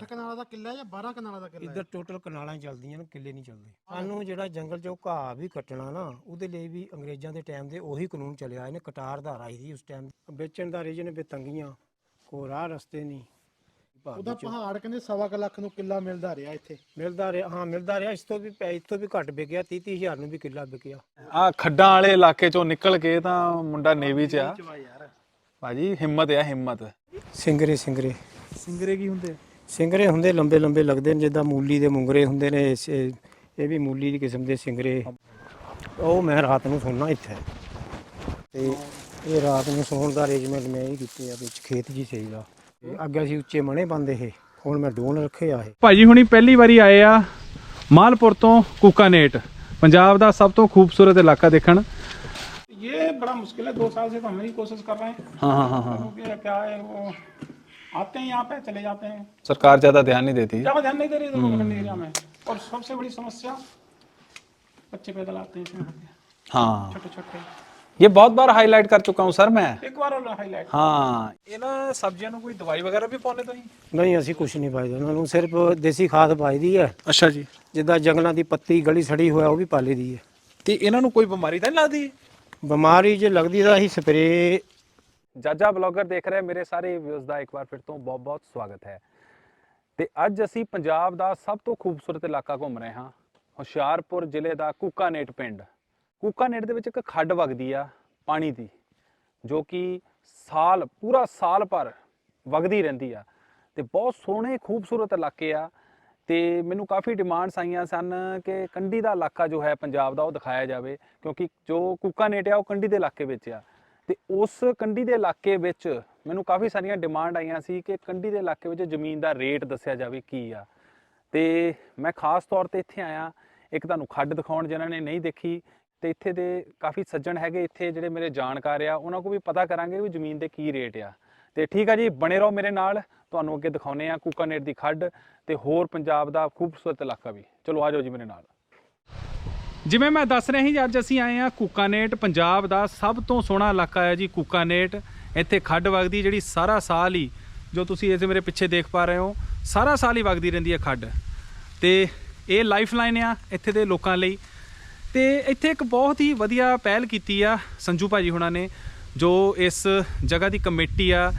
8 ਕਨਾਲਾਂ ਦਾ ਕਿੱਲਾ ਜਾਂ 12 ਕਨਾਲਾਂ ਦਾ ਕਿੱਲਾ? ਇੱਧਰ ਟੋਟਲ ਕਨਾਲਾਂ ਹੀ ਚੱਲਦੀਆਂ ਨੇ ਕਿੱਲੇ ਨਹੀਂ ਚੱਲਦੇ। ਸਾਨੂੰ ਜਿਹੜਾ ਜੰਗਲ ਚੋਂ ਘਾਹ ਵੀ ਕੱਟਣਾ ਨਾ ਉਹਦੇ ਲਈ ਵੀ ਅੰਗਰੇਜ਼ਾਂ ਦੇ ਟਾਈਮ ਦੇ ਉਹੀ ਕਾਨੂੰਨ ਚੱਲਿਆ ਇਹਨੇ ਕਟਾਰ ਧਾਰ ਆਈ ਸੀ ਉਸ ਟਾਈਮ ਵੇਚਣ ਦਾ ਰੀਜਨ ਵੀ ਤੰਗੀਆਂ ਕੋ ਰਾਹ ਰਸਤੇ ਨਹੀਂ। ਉਹਦਾ ਪਹਾੜ ਕਹਿੰਦੇ ਸਵਾ ਕੁ ਲੱਖ ਨੂੰ ਕਿੱਲਾ ਮਿਲਦਾ ਰਿਹਾ ਇੱਥੇ। ਮਿਲਦਾ ਰਿਹਾ ਹਾਂ ਮਿਲਦਾ ਰਿਹਾ ਇਸ ਤੋਂ ਵੀ ਪੈ- ਇਸ ਤੋਂ ਵੀ ਘੱਟ ਵਿਕਿਆ 30 30 ਹਜ਼ਾਰ ਨੂੰ ਵੀ ਕਿੱਲਾ ਵਿਕਿਆ। ਆ ਖੱਡਾਂ ਵਾਲੇ ਇਲਾਕੇ ਚੋਂ ਨਿਕਲ ਕੇ ਤਾਂ ਮੁੰਡਾ ਨੇਵੀ ਚ ਆ। ਯਾਰ। ਭਾਜੀ ਹਿੰਮਤ ਆ ਹਿੰਮਤ। ਸਿੰਗਰੇ ਸਿੰਗਰੇ। ਸਿੰਗਰੇ ਕੀ ਹੁੰਦੇ? ਸਿੰਗਰੇ ਹੁੰਦੇ ਲੰਬੇ ਲੰਬੇ ਲੱਗਦੇ ਨੇ ਜਿੱਦਾਂ ਮੂਲੀ ਦੇ ਮੁੰਗਰੇ ਹੁੰਦੇ ਨੇ ਇਸ- ਇਹ ਇਹ ਵੀ ਮੂਲੀ ਦੀ ਕਿਸਮ ਦੇ ਸਿੰਗਰੇ ਉਹ ਮੈਂ ਰਾਤ ਨੂੰ ਸੌਣਾ ਇੱਥੇ ਤੇ ਇਹ ਰਾਤ ਨੂੰ ਸੌਣ ਦਾ ਅਰੇਂਜਮੈਂਟ ਮੈਂ ਹੀ ਕੀਤੀ ਆ ਵਿੱਚ ਖੇਤ ਜੀ ਸਹੀਦਾ ਤੇ ਅੱਗੇ ਅਸੀਂ ਉੱਚੇ ਮਣੇ ਬੰਦੇ ਇਹ ਹੁਣ ਮੈਂ ਡੋਨ ਰੱਖੇ ਆ ਇਹ ਭਾਜੀ ਹੁਣੀ ਪਹਿਲੀ ਵਾਰੀ ਆਏ ਆ ਮਾਲਪੁਰ ਤੋਂ ਕੂਕਾਨੇਟ ਪੰਜਾਬ ਦਾ ਸਭ ਤੋਂ ਖੂਬਸੂਰਤ ਇਲਾਕਾ ਦੇਖਣ ये बड़ा मुश्किल है दो साल से तो हम ही कोशिश कर रहे हैं ਹਾਂ ਹਾਂ ਹਾਂ ਹਾਂ क्योंकि क्या है वो आते हैं यहाँ पे चले जाते हैं। सरकार ज्यादा ध्यान नहीं देती। ज्यादा ध्यान नहीं दे रही है पकड़ने एरिया में। और सबसे बड़ी समस्या बच्चे पैदल आते हैं हाँ। छोटे छोटे ਇਹ ਬਹੁਤ ਵਾਰ ਹਾਈਲਾਈਟ ਕਰ ਚੁੱਕਾ ਹਾਂ ਸਰ ਮੈਂ ਇੱਕ ਵਾਰ ਹੋਰ ਹਾਈਲਾਈਟ ਹਾਂ ਇਹਨਾਂ ਸਬਜ਼ੀਆਂ ਨੂੰ ਕੋਈ ਦਵਾਈ ਵਗੈਰਾ ਵੀ ਪਾਉਂਦੇ ਤੁਸੀਂ ਨਹੀਂ ਅਸੀਂ ਕੁਝ ਨਹੀਂ ਪਾਈਦਾ ਉਹਨਾਂ ਨੂੰ ਸਿਰਫ ਦੇਸੀ ਖਾਦ ਪਾਈਦੀ ਹੈ ਅੱਛਾ ਜੀ ਜਿੱਦਾਂ ਜੰਗਲਾਂ ਦੀ ਪੱਤੀ ਗਲੀ ਸੜੀ ਹੋਇਆ ਉਹ ਵੀ ਪਾ ਲਈਦੀ ਹੈ ਤੇ ਇਹਨਾਂ ਨੂੰ ਕੋਈ ਬਿਮਾਰੀ ਤਾਂ ਨਹੀਂ ਲੱਗਦੀ ਬਿਮਾਰੀ ਜੇ ਲੱਗਦੀ ਜਾਜਾ ਬਲੌਗਰ ਦੇਖ ਰਹੇ ਮੇਰੇ ਸਾਰੇ ਵਿਊਜ਼ ਦਾ ਇੱਕ ਵਾਰ ਫਿਰ ਤੋਂ ਬਹੁਤ-ਬਹੁਤ ਸਵਾਗਤ ਹੈ। ਤੇ ਅੱਜ ਅਸੀਂ ਪੰਜਾਬ ਦਾ ਸਭ ਤੋਂ ਖੂਬਸੂਰਤ ਇਲਾਕਾ ਘੁੰਮ ਰਹੇ ਹਾਂ, ਹੁਸ਼ਿਆਰਪੁਰ ਜ਼ਿਲ੍ਹੇ ਦਾ ਕੂਕਾਨੇਟ ਪਿੰਡ। ਕੂਕਾਨੇਟ ਦੇ ਵਿੱਚ ਇੱਕ ਖੱਡ ਵਗਦੀ ਆ ਪਾਣੀ ਦੀ, ਜੋ ਕਿ ਸਾਲ, ਪੂਰਾ ਸਾਲ ਭਰ ਵਗਦੀ ਰਹਿੰਦੀ ਆ। ਤੇ ਬਹੁਤ ਸੋਹਣੇ, ਖੂਬਸੂਰਤ ਇਲਾਕੇ ਆ। ਤੇ ਮੈਨੂੰ ਕਾਫੀ ਡਿਮਾਂਡਸ ਆਈਆਂ ਸਨ ਕਿ ਕੰਢੀ ਦਾ ਇਲਾਕਾ ਜੋ ਹੈ ਪੰਜਾਬ ਦਾ ਉਹ ਦਿਖਾਇਆ ਜਾਵੇ, ਕਿਉਂਕਿ ਜੋ ਕੂਕਾਨੇਟ ਆ ਉਹ ਕੰਢੀ ਦੇ ਇਲਾਕੇ ਵਿੱਚ ਆ। ਤੇ ਉਸ ਕੰਢੀ ਦੇ ਇਲਾਕੇ ਵਿੱਚ ਮੈਨੂੰ ਕਾਫੀ ਸਾਰੀਆਂ ਡਿਮਾਂਡ ਆਈਆਂ ਸੀ ਕਿ ਕੰਢੀ ਦੇ ਇਲਾਕੇ ਵਿੱਚ ਜ਼ਮੀਨ ਦਾ ਰੇਟ ਦੱਸਿਆ ਜਾਵੇ ਕੀ ਆ। ਤੇ ਮੈਂ ਖਾਸ ਤੌਰ ਤੇ ਇੱਥੇ ਆਇਆ, ਇੱਕ ਤੁਹਾਨੂੰ ਖੱਡ ਦਿਖਾਉਣ ਜਿਨ੍ਹਾਂ ਨੇ ਨਹੀਂ ਦੇਖੀ, ਤੇ ਇੱਥੇ ਦੇ ਕਾਫੀ ਸੱਜਣ ਹੈਗੇ, ਇੱਥੇ ਜਿਹੜੇ ਮੇਰੇ ਜਾਣਕਾਰ ਆ, ਉਹਨਾਂ ਕੋਲ ਵੀ ਪਤਾ ਕਰਾਂਗੇ ਵੀ ਜ਼ਮੀਨ ਦੇ ਕੀ ਰੇਟ ਆ। ਤੇ ਠੀਕ ਆ ਜੀ, ਬਣੇ ਰਹੋ ਮੇਰੇ ਨਾਲ, ਤੁਹਾਨੂੰ ਅੱਗੇ ਦਿਖਾਉਨੇ ਆ ਕੂਕਾਨੇਟ ਦੀ ਖੱਡ ਤੇ ਹੋਰ ਪੰਜਾਬ ਦਾ ਖੂਬਸੂਰਤ ਇਲਾਕਾ ਵੀ। ਚਲੋ ਆ ਜਾਓ ਜੀ ਮੇਰੇ ਨਾਲ। ਜਿਵੇਂ ਮੈਂ ਦੱਸ ਰਿਹਾ ਸੀ ਜੀ, ਅੱਜ ਅਸੀਂ ਆਏ ਆ ਕੂਕਾਨੇਟ ਪੰਜਾਬ ਦਾ ਸਭ ਤੋਂ ਸੋਹਣਾ ਇਲਾਕਾ ਹੈ ਜੀ ਕੂਕਾਨੇਟ। ਇੱਥੇ ਖੱਡ ਵਗਦੀ ਜਿਹੜੀ ਸਾਰਾ ਸਾਲ ਹੀ ਜੋ ਤੁਸੀਂ ਇਸ ਮੇਰੇ ਪਿੱਛੇ ਦੇਖ ਪਾ ਰਹੇ ਹੋ ਸਾਰਾ ਸਾਲ ਹੀ ਵਗਦੀ ਰਹਿੰਦੀ ਹੈ ਖੱਡ। ਤੇ ਇਹ ਲਾਈਫ ਲਾਈਨ ਆ ਇੱਥੇ ਦੇ ਲੋਕਾਂ ਲਈ। ਤੇ ਇੱਥੇ ਇੱਕ ਬਹੁਤ ਹੀ ਵਧੀਆ ਪਹਿਲ ਕੀਤੀ ਆ ਸੰਜੂ ਭਾਜੀ ਹੁਣਾਂ ਨੇ ਜੋ ਇਸ ਜਗ੍ਹਾ ਦੀ ਕਮੇਟੀ ਆ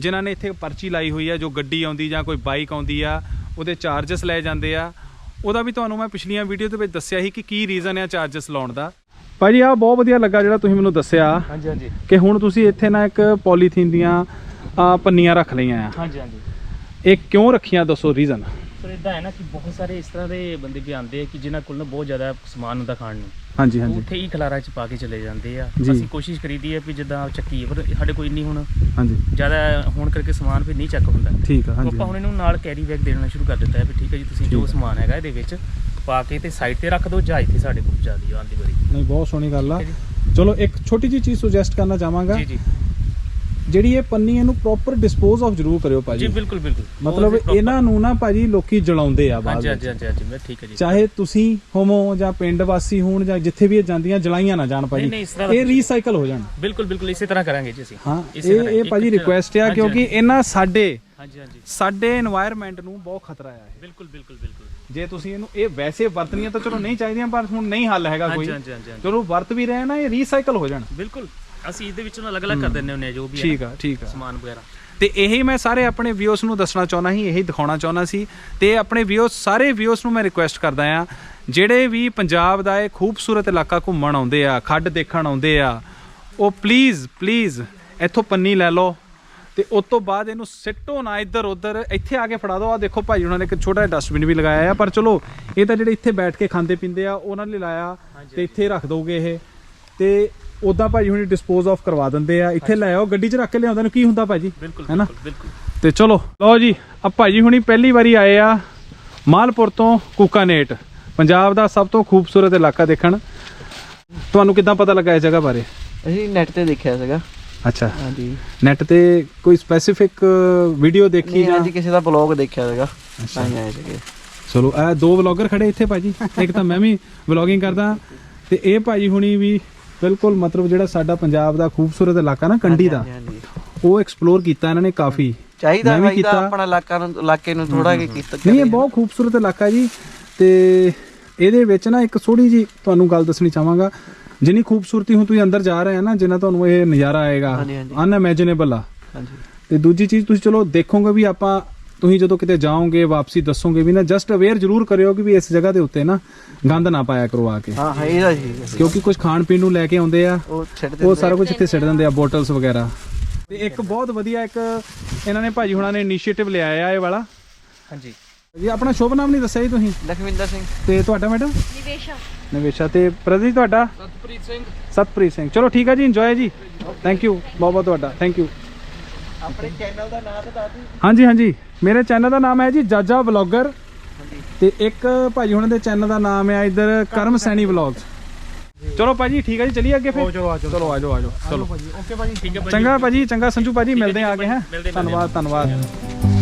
ਜਿਨ੍ਹਾਂ ਨੇ ਇੱਥੇ ਪਰਚੀ ਲਾਈ ਹੋਈ ਆ ਜੋ ਗੱਡੀ ਆਉਂਦੀ ਜਾਂ ਕੋਈ ਬਾਈਕ ਆਉਂਦੀ ਆ ਉਹਦੇ ਚਾਰजेस ਲਏ ਜਾਂਦੇ ਆ। ਉਹਦਾ ਵੀ ਤੁਹਾਨੂੰ ਮੈਂ ਪਿਛਲੀਆਂ ਵੀਡੀਓ ਦੇ ਵਿੱਚ ਦੱਸਿਆ ਸੀ ਕਿ ਕੀ ਰੀਜ਼ਨ ਆ ਚਾਰजेस ਲਾਉਣ ਦਾ। ਭਾਜੀ ਆ ਬਹੁਤ ਵਧੀਆ ਲੱਗਾ ਜਿਹੜਾ ਤੁਸੀਂ ਮੈਨੂੰ ਦੱਸਿਆ ਹਾਂਜੀ ਹਾਂਜੀ। ਕਿ ਹੁਣ ਤੁਸੀਂ ਇੱਥੇ ਨਾ ਇੱਕ ਪੋਲੀਥੀਨ ਦੀਆਂ ਆ ਪੰਨੀਆਂ ਰੱਖ ਲਈਆਂ ਆ। ਹਾਂਜੀ ਹਾਂਜੀ। ਇਹ ਕਿਉਂ ਰੱਖੀਆਂ ਦੱਸੋ ਰੀਜ਼ਨ ਇਦਾਂ ਹੈ ਨਾ ਕਿ ਬਹੁਤ ਸਾਰੇ ਇਸ ਤਰ੍ਹਾਂ ਦੇ ਬੰਦੇ ਵੀ ਆਉਂਦੇ ਆ ਕਿ ਜਿਨ੍ਹਾਂ ਕੋਲ ਨਾ ਬਹੁਤ ਜ਼ਿਆਦਾ ਸਮਾਨ ਹੁੰਦਾ ਖਾਣ ਨੂੰ। ਹਾਂਜੀ ਹਾਂਜੀ। ਉੱਥੇ ਹੀ ਖਲਾਰਾ ਚ ਪਾ ਕੇ ਚਲੇ ਜਾਂਦੇ ਆ। ਜੀ। ਅਸੀਂ ਕੋਸ਼ਿਸ਼ ਕਰੀਦੀ ਹੈ ਵੀ ਜਿੱਦਾਂ ਚੱਕੀ ਹੈ, ਪਰ ਸਾਡੇ ਕੋਈ ਨਹੀਂ ਹੁਣ ਹਾਂਜੀ। ਜ਼ਿਆਦਾ ਹੋਣ ਕਰਕੇ ਸਮਾਨ ਵੀ ਨਹੀਂ ਚੱਕ ਹੁੰਦਾ। ਠੀਕ ਆ ਹਾਂਜੀ। ਆਪਾਂ ਹੁਣ ਇਹਨੂੰ ਨਾਲ ਕੈਰੀ ਬੈਗ ਦੇਣਾ ਸ਼ੁਰੂ ਕਰ ਦਿੱਤਾ ਹੈ ਵੀ ਠੀਕ ਹੈ ਜੀ ਤੁਸੀਂ ਜੋ ਸਮਾਨ ਹੈਗਾ ਇਹਦੇ ਵਿੱਚ ਪਾ ਕੇ ਤੇ ਸਾਈਡ ਤੇ ਰੱਖ ਦਿਓ ਜਾਂ ਇੱਥੇ ਸਾਡੇ ਕੋਲ ਜਾਂਦੀ ਆਉਂਦੀ ਵਾਰੀ। ਨਹੀਂ ਬਹੁਤ ਸੋਹਣੀ ਗੱਲ ਆ। ਠੀਕ ਚਲੋ ਇੱਕ ਛੋਟੀ ਜੀ ਚੀਜ਼ ਸੁਜੈਸਟ ਕਰਨਾ ਚਾਹਾਂਗਾ। ਜੀ ਜੀ। ਜਿਹੜੀ ਇਹ ਪੰਨੀ ਇਹਨੂੰ ਪ੍ਰੋਪਰ ਡਿਸਪੋਜ਼ ਆਫ ਜ਼ਰੂਰ ਕਰਿਓ ਭਾਜੀ। ਜੀ ਬਿਲਕੁਲ ਬਿਲਕੁਲ। ਮਤਲਬ ਇਹਨਾਂ ਨੂੰ ਨਾ ਭਾਜੀ ਲੋਕੀ ਜਲਾਉਂਦੇ ਆ ਬਾਅਦ ਹਾਂਜੀ ਹਾਂਜੀ ਹਾਂਜੀ ਹਾਂਜੀ ਮੈਂ ਠੀਕ ਹੈ ਜੀ। ਚਾਹੇ ਤੁਸੀਂ ਹੋਵੋ ਜਾਂ ਪਿੰਡ ਵਾਸੀ ਹੋਣ ਜਾਂ ਜਿੱਥੇ ਵੀ ਇਹ ਜਾਂਦੀਆਂ ਜਲਾਈਆਂ ਨਾ ਜਾਣ ਨਹੀਂ, ਇਹ ਰੀਸਾਈਕਲ ਹੋ ਜਾਣ। ਬਿਲਕੁਲ ਬਿਲਕੁਲ ਇਸੇ ਤਰ੍ਹਾਂ ਕਰਾਂਗੇ ਜੀ ਅਸੀਂ। ਹਾਂ ਇਸੇ ਤਰ੍ਹਾਂ ਇਹ ਇੱਕ ਰਿਕੁਐਸਟ ਆ ਕਿਉਂਕਿ ਇਹਨਾਂ ਸਾਡੇ ਸਾਡੇ এনवायरमेंट ਨੂੰ ਬਹੁਤ ਖਤਰਾ ਆ ਇਹ। ਬਿਲਕੁਲ ਬਿਲਕੁਲ ਬਿਲਕੁਲ। ਜੇ ਤੁਸੀਂ ਇਹਨੂੰ ਇਹ ਵੈਸੇ ਵਰਤਣੀਆਂ ਤਾਂ ਚਲੋ ਨਹੀਂ ਚਾਹੀਦੀਆਂ ਪਰ ਹੁਣ ਨਹੀਂ ਹੱਲ ਹੈਗਾ ਕੋਈ। ਚਲੋ ਵਰਤ ਵੀ ਰਹੇ ਨਾ ਇਹ ਰੀਸਾਈਕਲ ਹੋ ਜਾਣ। ਬਿਲਕੁਲ। ਅਸੀਂ ਇਹਦੇ ਵਿੱਚੋਂ ਅਲੱਗ-ਅਲੱਗ ਕਰ ਦਿੰਦੇ ਹੁੰਦੇ ਆ ਜੋ ਵੀ ਠੀਕ ਆ ਠੀਕ ਆ। ਸਮਾਨ ਵਗੈਰਾ। ਤੇ ਇਹੀ ਮੈਂ ਸਾਰੇ ਆਪਣੇ ਵਿਊਅਰਸ ਨੂੰ ਦੱਸਣਾ ਚਾਹੁੰਦਾ ਸੀ ਇਹੀ ਦਿਖਾਉਣਾ ਚਾਹੁੰਦਾ ਸੀ। ਤੇ ਆਪਣੇ ਵਿਊਅਰਸ ਸਾਰੇ ਵਿਊਅਰਸ ਨੂੰ ਮੈਂ ਰਿਕੁਐਸਟ ਕਰਦਾ ਆ ਜਿਹੜੇ ਵੀ ਪੰਜਾਬ ਦਾ ਇਹ ਖੂਬਸੂਰਤ ਇਲਾਕਾ ਘੁੰਮਣ ਆਉਂਦੇ ਆ ਖੱਡ ਦੇਖਣ ਆਉਂਦੇ ਆ ਉਹ ਪਲੀਜ਼ ਪਲੀਜ਼ ਇੱਥੋਂ ਪੰਨੀ ਲੈ ਲਓ। ਤੇ ਉਸ ਤੋਂ ਬਾਅਦ ਇਹਨੂੰ ਸਿੱਟੋ ਨਾ ਇੱਧਰ ਉੱਧਰ ਇੱਥੇ ਆ ਕੇ ਫੜਾ ਦਿਓ। ਆ ਦੇਖੋ ਭਾਈ ਉਹਨਾਂ ਨੇ ਇੱਕ ਛੋਟਾ ਜਿਹਾ ਡਸਟਬਿਨ ਵੀ ਲਗਾਇਆ ਆ ਪਰ ਚਲੋ ਇਹ ਤਾਂ ਜਿਹੜੇ ਇੱਥੇ ਬੈਠ ਕੇ ਖਾਂਦੇ ਪੀਂਦੇ ਆ ਉਹਨਾਂ ਲਈ ਲਾਇਆ ਤੇ ਇੱਥੇ ਰੱਖ ਦੋਗੇ ਇਹ। ਤੇ ਉਦਾਂ ਭਾਜੀ ਹੁਣੀ ਡਿਸਪੋਜ਼ ਆਫ ਕਰਵਾ ਦਿੰਦੇ ਆ। ਇੱਥੇ ਲੈ ਆਓ ਗੱਡੀ 'ਚ ਰੱਖ ਕੇ ਲਿਆਉਂਦੇ ਨੂੰ ਕੀ ਹੁੰਦਾ ਭਾਜੀ? ਬਿਲਕੁਲ ਹੈਨਾ? ਬਿਲਕੁਲ ਬਿਲਕੁਲ। ਤੇ ਚਲੋ ਲਓ ਜੀ ਆ ਭਾਜੀ ਹੁਣੀ ਪਹਿਲੀ ਵਾਰੀ ਆਏ ਆ ਮਾਲਪੁਰ ਤੋਂ ਕੂਕਾਨੇਟ। ਪੰਜਾਬ ਦਾ ਸਭ ਤੋਂ ਖੂਬਸੂਰਤ ਇਲਾਕਾ ਦੇਖਣ। ਤੁਹਾਨੂੰ ਕਿੱਦਾਂ ਪਤਾ ਲੱਗਾ ਇਸ ਜਗ੍ਹਾ ਬਾਰੇ? ਅਸੀਂ ਨੈਟ ਤੇ ਦੇਖਿਆ ਸੀਗਾ। ਅੱਛਾ। ਹਾਂਜੀ। ਨੈਟ ਤੇ ਕੋਈ ਸਪੈਸੀਫਿਕ ਵੀਡੀਓ ਦੇਖੀ ਨਹੀਂ ਜਾਂ ਅੱਜ ਕਿਸੇ ਦਾ ਬਲੌਗ ਦੇਖਿਆ ਸੀਗਾ। ਤਾਂ ਹੀ ਆਏ ਸੀਗੇ। ਚਲੋ ਇਹ ਦੋ ਵਲੌਗਰ ਖੜੇ ਇੱਥੇ ਭਾਜੀ। ਇੱਕ ਤਾਂ ਮੈਂ ਵੀ ਵਲੌਗਿੰਗ ਕਰਦਾ। ਤੇ ਇਹ ਭਾਜੀ ਹੁਣੀ ਵੀ ਬਿਲਕੁਲ ਮਤਲਬ ਜਿਹੜਾ ਸਾਡਾ ਪੰਜਾਬ ਦਾ ਖੂਬਸੂਰਤ ਇਲਾਕਾ ਨਾ ਕੰਡੀ ਦਾ ਹਾਂਜੀ, ਉਹ ਐਕਸਪਲੋਰ ਕੀਤਾ ਇਹਨਾਂ ਨੇ ਕਾਫੀ। ਚਾਹੀਦਾ ਵੀ ਕੀਤਾ। ਆਪਣਾ ਇਲਾਕਾ ਨੂੰ ਇਲਾਕੇ ਨੂੰ ਥੋੜਾ ਜਿਹਾ ਕੀਤਾ ਨਹੀਂ ਇਹ ਬਹੁਤ ਖੂਬਸੂਰਤ ਇਲਾਕਾ ਜੀ ਤੇ ਇਹਦੇ ਵਿੱਚ ਨਾ ਇੱਕ ਥੋੜੀ ਜੀ ਤੁਹਾਨੂੰ ਗੱਲ ਦੱਸਣੀ ਚਾਹਾਂਗਾ। ਜਿੰਨੀ ਖੂਬਸੂਰਤੀ ਹੁਣ ਤੁਸੀਂ ਅੰਦਰ ਜਾ ਰਹੇ ਆ ਨਾ ਜਿੰਨਾ ਤੁਹਾਨੂੰ ਇਹ ਨਜ਼ਾਰਾ ਆਏਗਾ। ਅਨਇਮੇਜਿਨੇਬਲ ਆ। ਹਾਂਜੀ। ਤੇ ਦੂਜੀ ਚੀਜ਼ ਤੁਸੀਂ ਚਲੋ ਦੇਖੋਗੇ ਵੀ ਆਪਾਂ ਤੁਸੀਂ ਜਦੋਂ ਕਿਤੇ ਜਾਓਗੇ ਵਾਪਸੀ ਦੱਸੋਗੇ ਵੀ ਨਾ ਜਸਟ ਅਵੇਅਰ ਜ਼ਰੂਰ ਕਰਿਓ ਕਿ ਵੀ ਇਸ ਜਗ੍ਹਾ ਦੇ ਉੱਤੇ ਨਾ ਗੰਦ ਨਾ ਪਾਇਆ ਕਰੋ ਆ ਕੇ। ਹਾਂ ਹੈ ਇਹਦਾ ਜੀ। ਕਿਉਂਕਿ ਕੁਝ ਖਾਣ ਪੀਣ ਨੂੰ ਲੈ ਕੇ ਆਉਂਦੇ ਆ ਉਹ ਛੱਡ ਉਹ ਦਿੰਦੇ ਸਾਰਾ ਕੁਝ ਇੱਥੇ ਸਿੱਟ ਦਿੰਦੇ ਆ ਬੋਟਲਸ ਵਗੈਰਾ। ਤੇ ਇੱਕ ਬਹੁਤ ਵਧੀਆ ਇੱਕ ਇਹਨਾਂ ਨੇ ਭਾਜੀ ਹੁਣਾਂ ਨੇ ਇਨੀਸ਼ੀਏਟਿਵ ਲਿਆ ਆ ਇਹ ਵਾਲਾ। ਹਾਂਜੀ। ਜੀ ਆਪਣਾ ਸ਼ੁਭ ਨਾਮ ਨਹੀਂ ਦੱਸਿਆ ਜੀ ਤੁਸੀਂ? ਲਖਵਿੰਦਰ ਸਿੰਘ। ਤੇ ਤੁਹਾਡਾ ਮੈਡਮ ਨਿਵੇਸ਼ਾ। ਨਿਵੇਸ਼ਾ ਤੇ ਪ੍ਰਦੀਪ ਜੀ ਤੁਹਾਡਾ? ਸਤਪ੍ਰੀਤ ਸਿੰਘ। ਸਤਪ੍ਰੀਤ ਸਿੰਘ। ਚਲੋ ਠੀਕ ਹੈ ਜੀ ਇੰਜੋਏ ਜੀ। ਥੈਂਕ ਯੂ ਬਹੁਤ ਬਹੁਤ ਤੁਹਾਡਾ। ਥੈਂਕ ਯੂ ਆਪਣੇ ਚੈਨਲ ਦਾ ਨਾਮ ਤਾਂ ਦੱਸ ਦਿਓ ਹਾਂਜੀ ਹਾਂਜੀ। ਮੇਰੇ ਚੈਨਲ ਦਾ ਨਾਮ ਹੈ ਜੀ ਜਾਜਾ ਵਲੌਗਰ ਤੇ ਇੱਕ ਭਾਜੀ ਹੁਣਾਂ ਦੇ ਚੈਨਲ ਦਾ ਨਾਮ ਹੈ ਇੱਧਰ ਕਰਮ ਸੈਣੀ ਵਲੌਗਸ ਚਲੋ ਭਾਜੀ ਠੀਕ ਹੈ ਜੀ। ਚਲਿਏ ਅੱਗੇ ਫਿਰ? ਚਲੋ ਆ ਜਾਓ। ਚਲੋ ਆਜੋ ਆਜੋ ਚਲੋ। ਭਾਜੀ। ਓਕੇ ਭਾਜੀ। ਠੀਕ ਹੈ ਚੰਗਾ ਭਾਜੀ ਚੰਗਾ ਸੰਜੂ ਭਾਜੀ। ਮਿਲਦੇ ਆ ਆਗੇ ਹੈ? ਧੰਨਵਾਦ ਧੰਨਵਾਦ।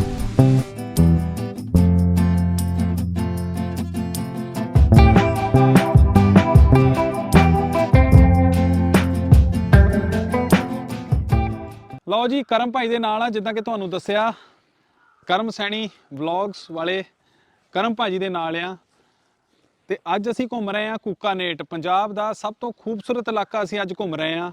ਲਓ ਜੀ ਕਰਮ ਭਾਈ ਦੇ ਨਾਲ ਆ ਜਿੱਦਾਂ ਕਿ ਤੁਹਾਨੂੰ ਦੱਸਿਆ ਕਰਮ ਸੈਣੀ ਵਲੌਗਸ ਵਾਲੇ ਕਰਮ ਭਾਜੀ ਦੇ ਨਾਲ ਆ। ਤੇ ਅੱਜ ਅਸੀਂ ਘੁੰਮ ਰਹੇ ਹਾਂ ਕੂਕਾਨੇਟ ਪੰਜਾਬ ਦਾ ਸਭ ਤੋਂ ਖੂਬਸੂਰਤ ਇਲਾਕਾ ਅਸੀਂ ਅੱਜ ਘੁੰਮ ਰਹੇ ਹਾਂ।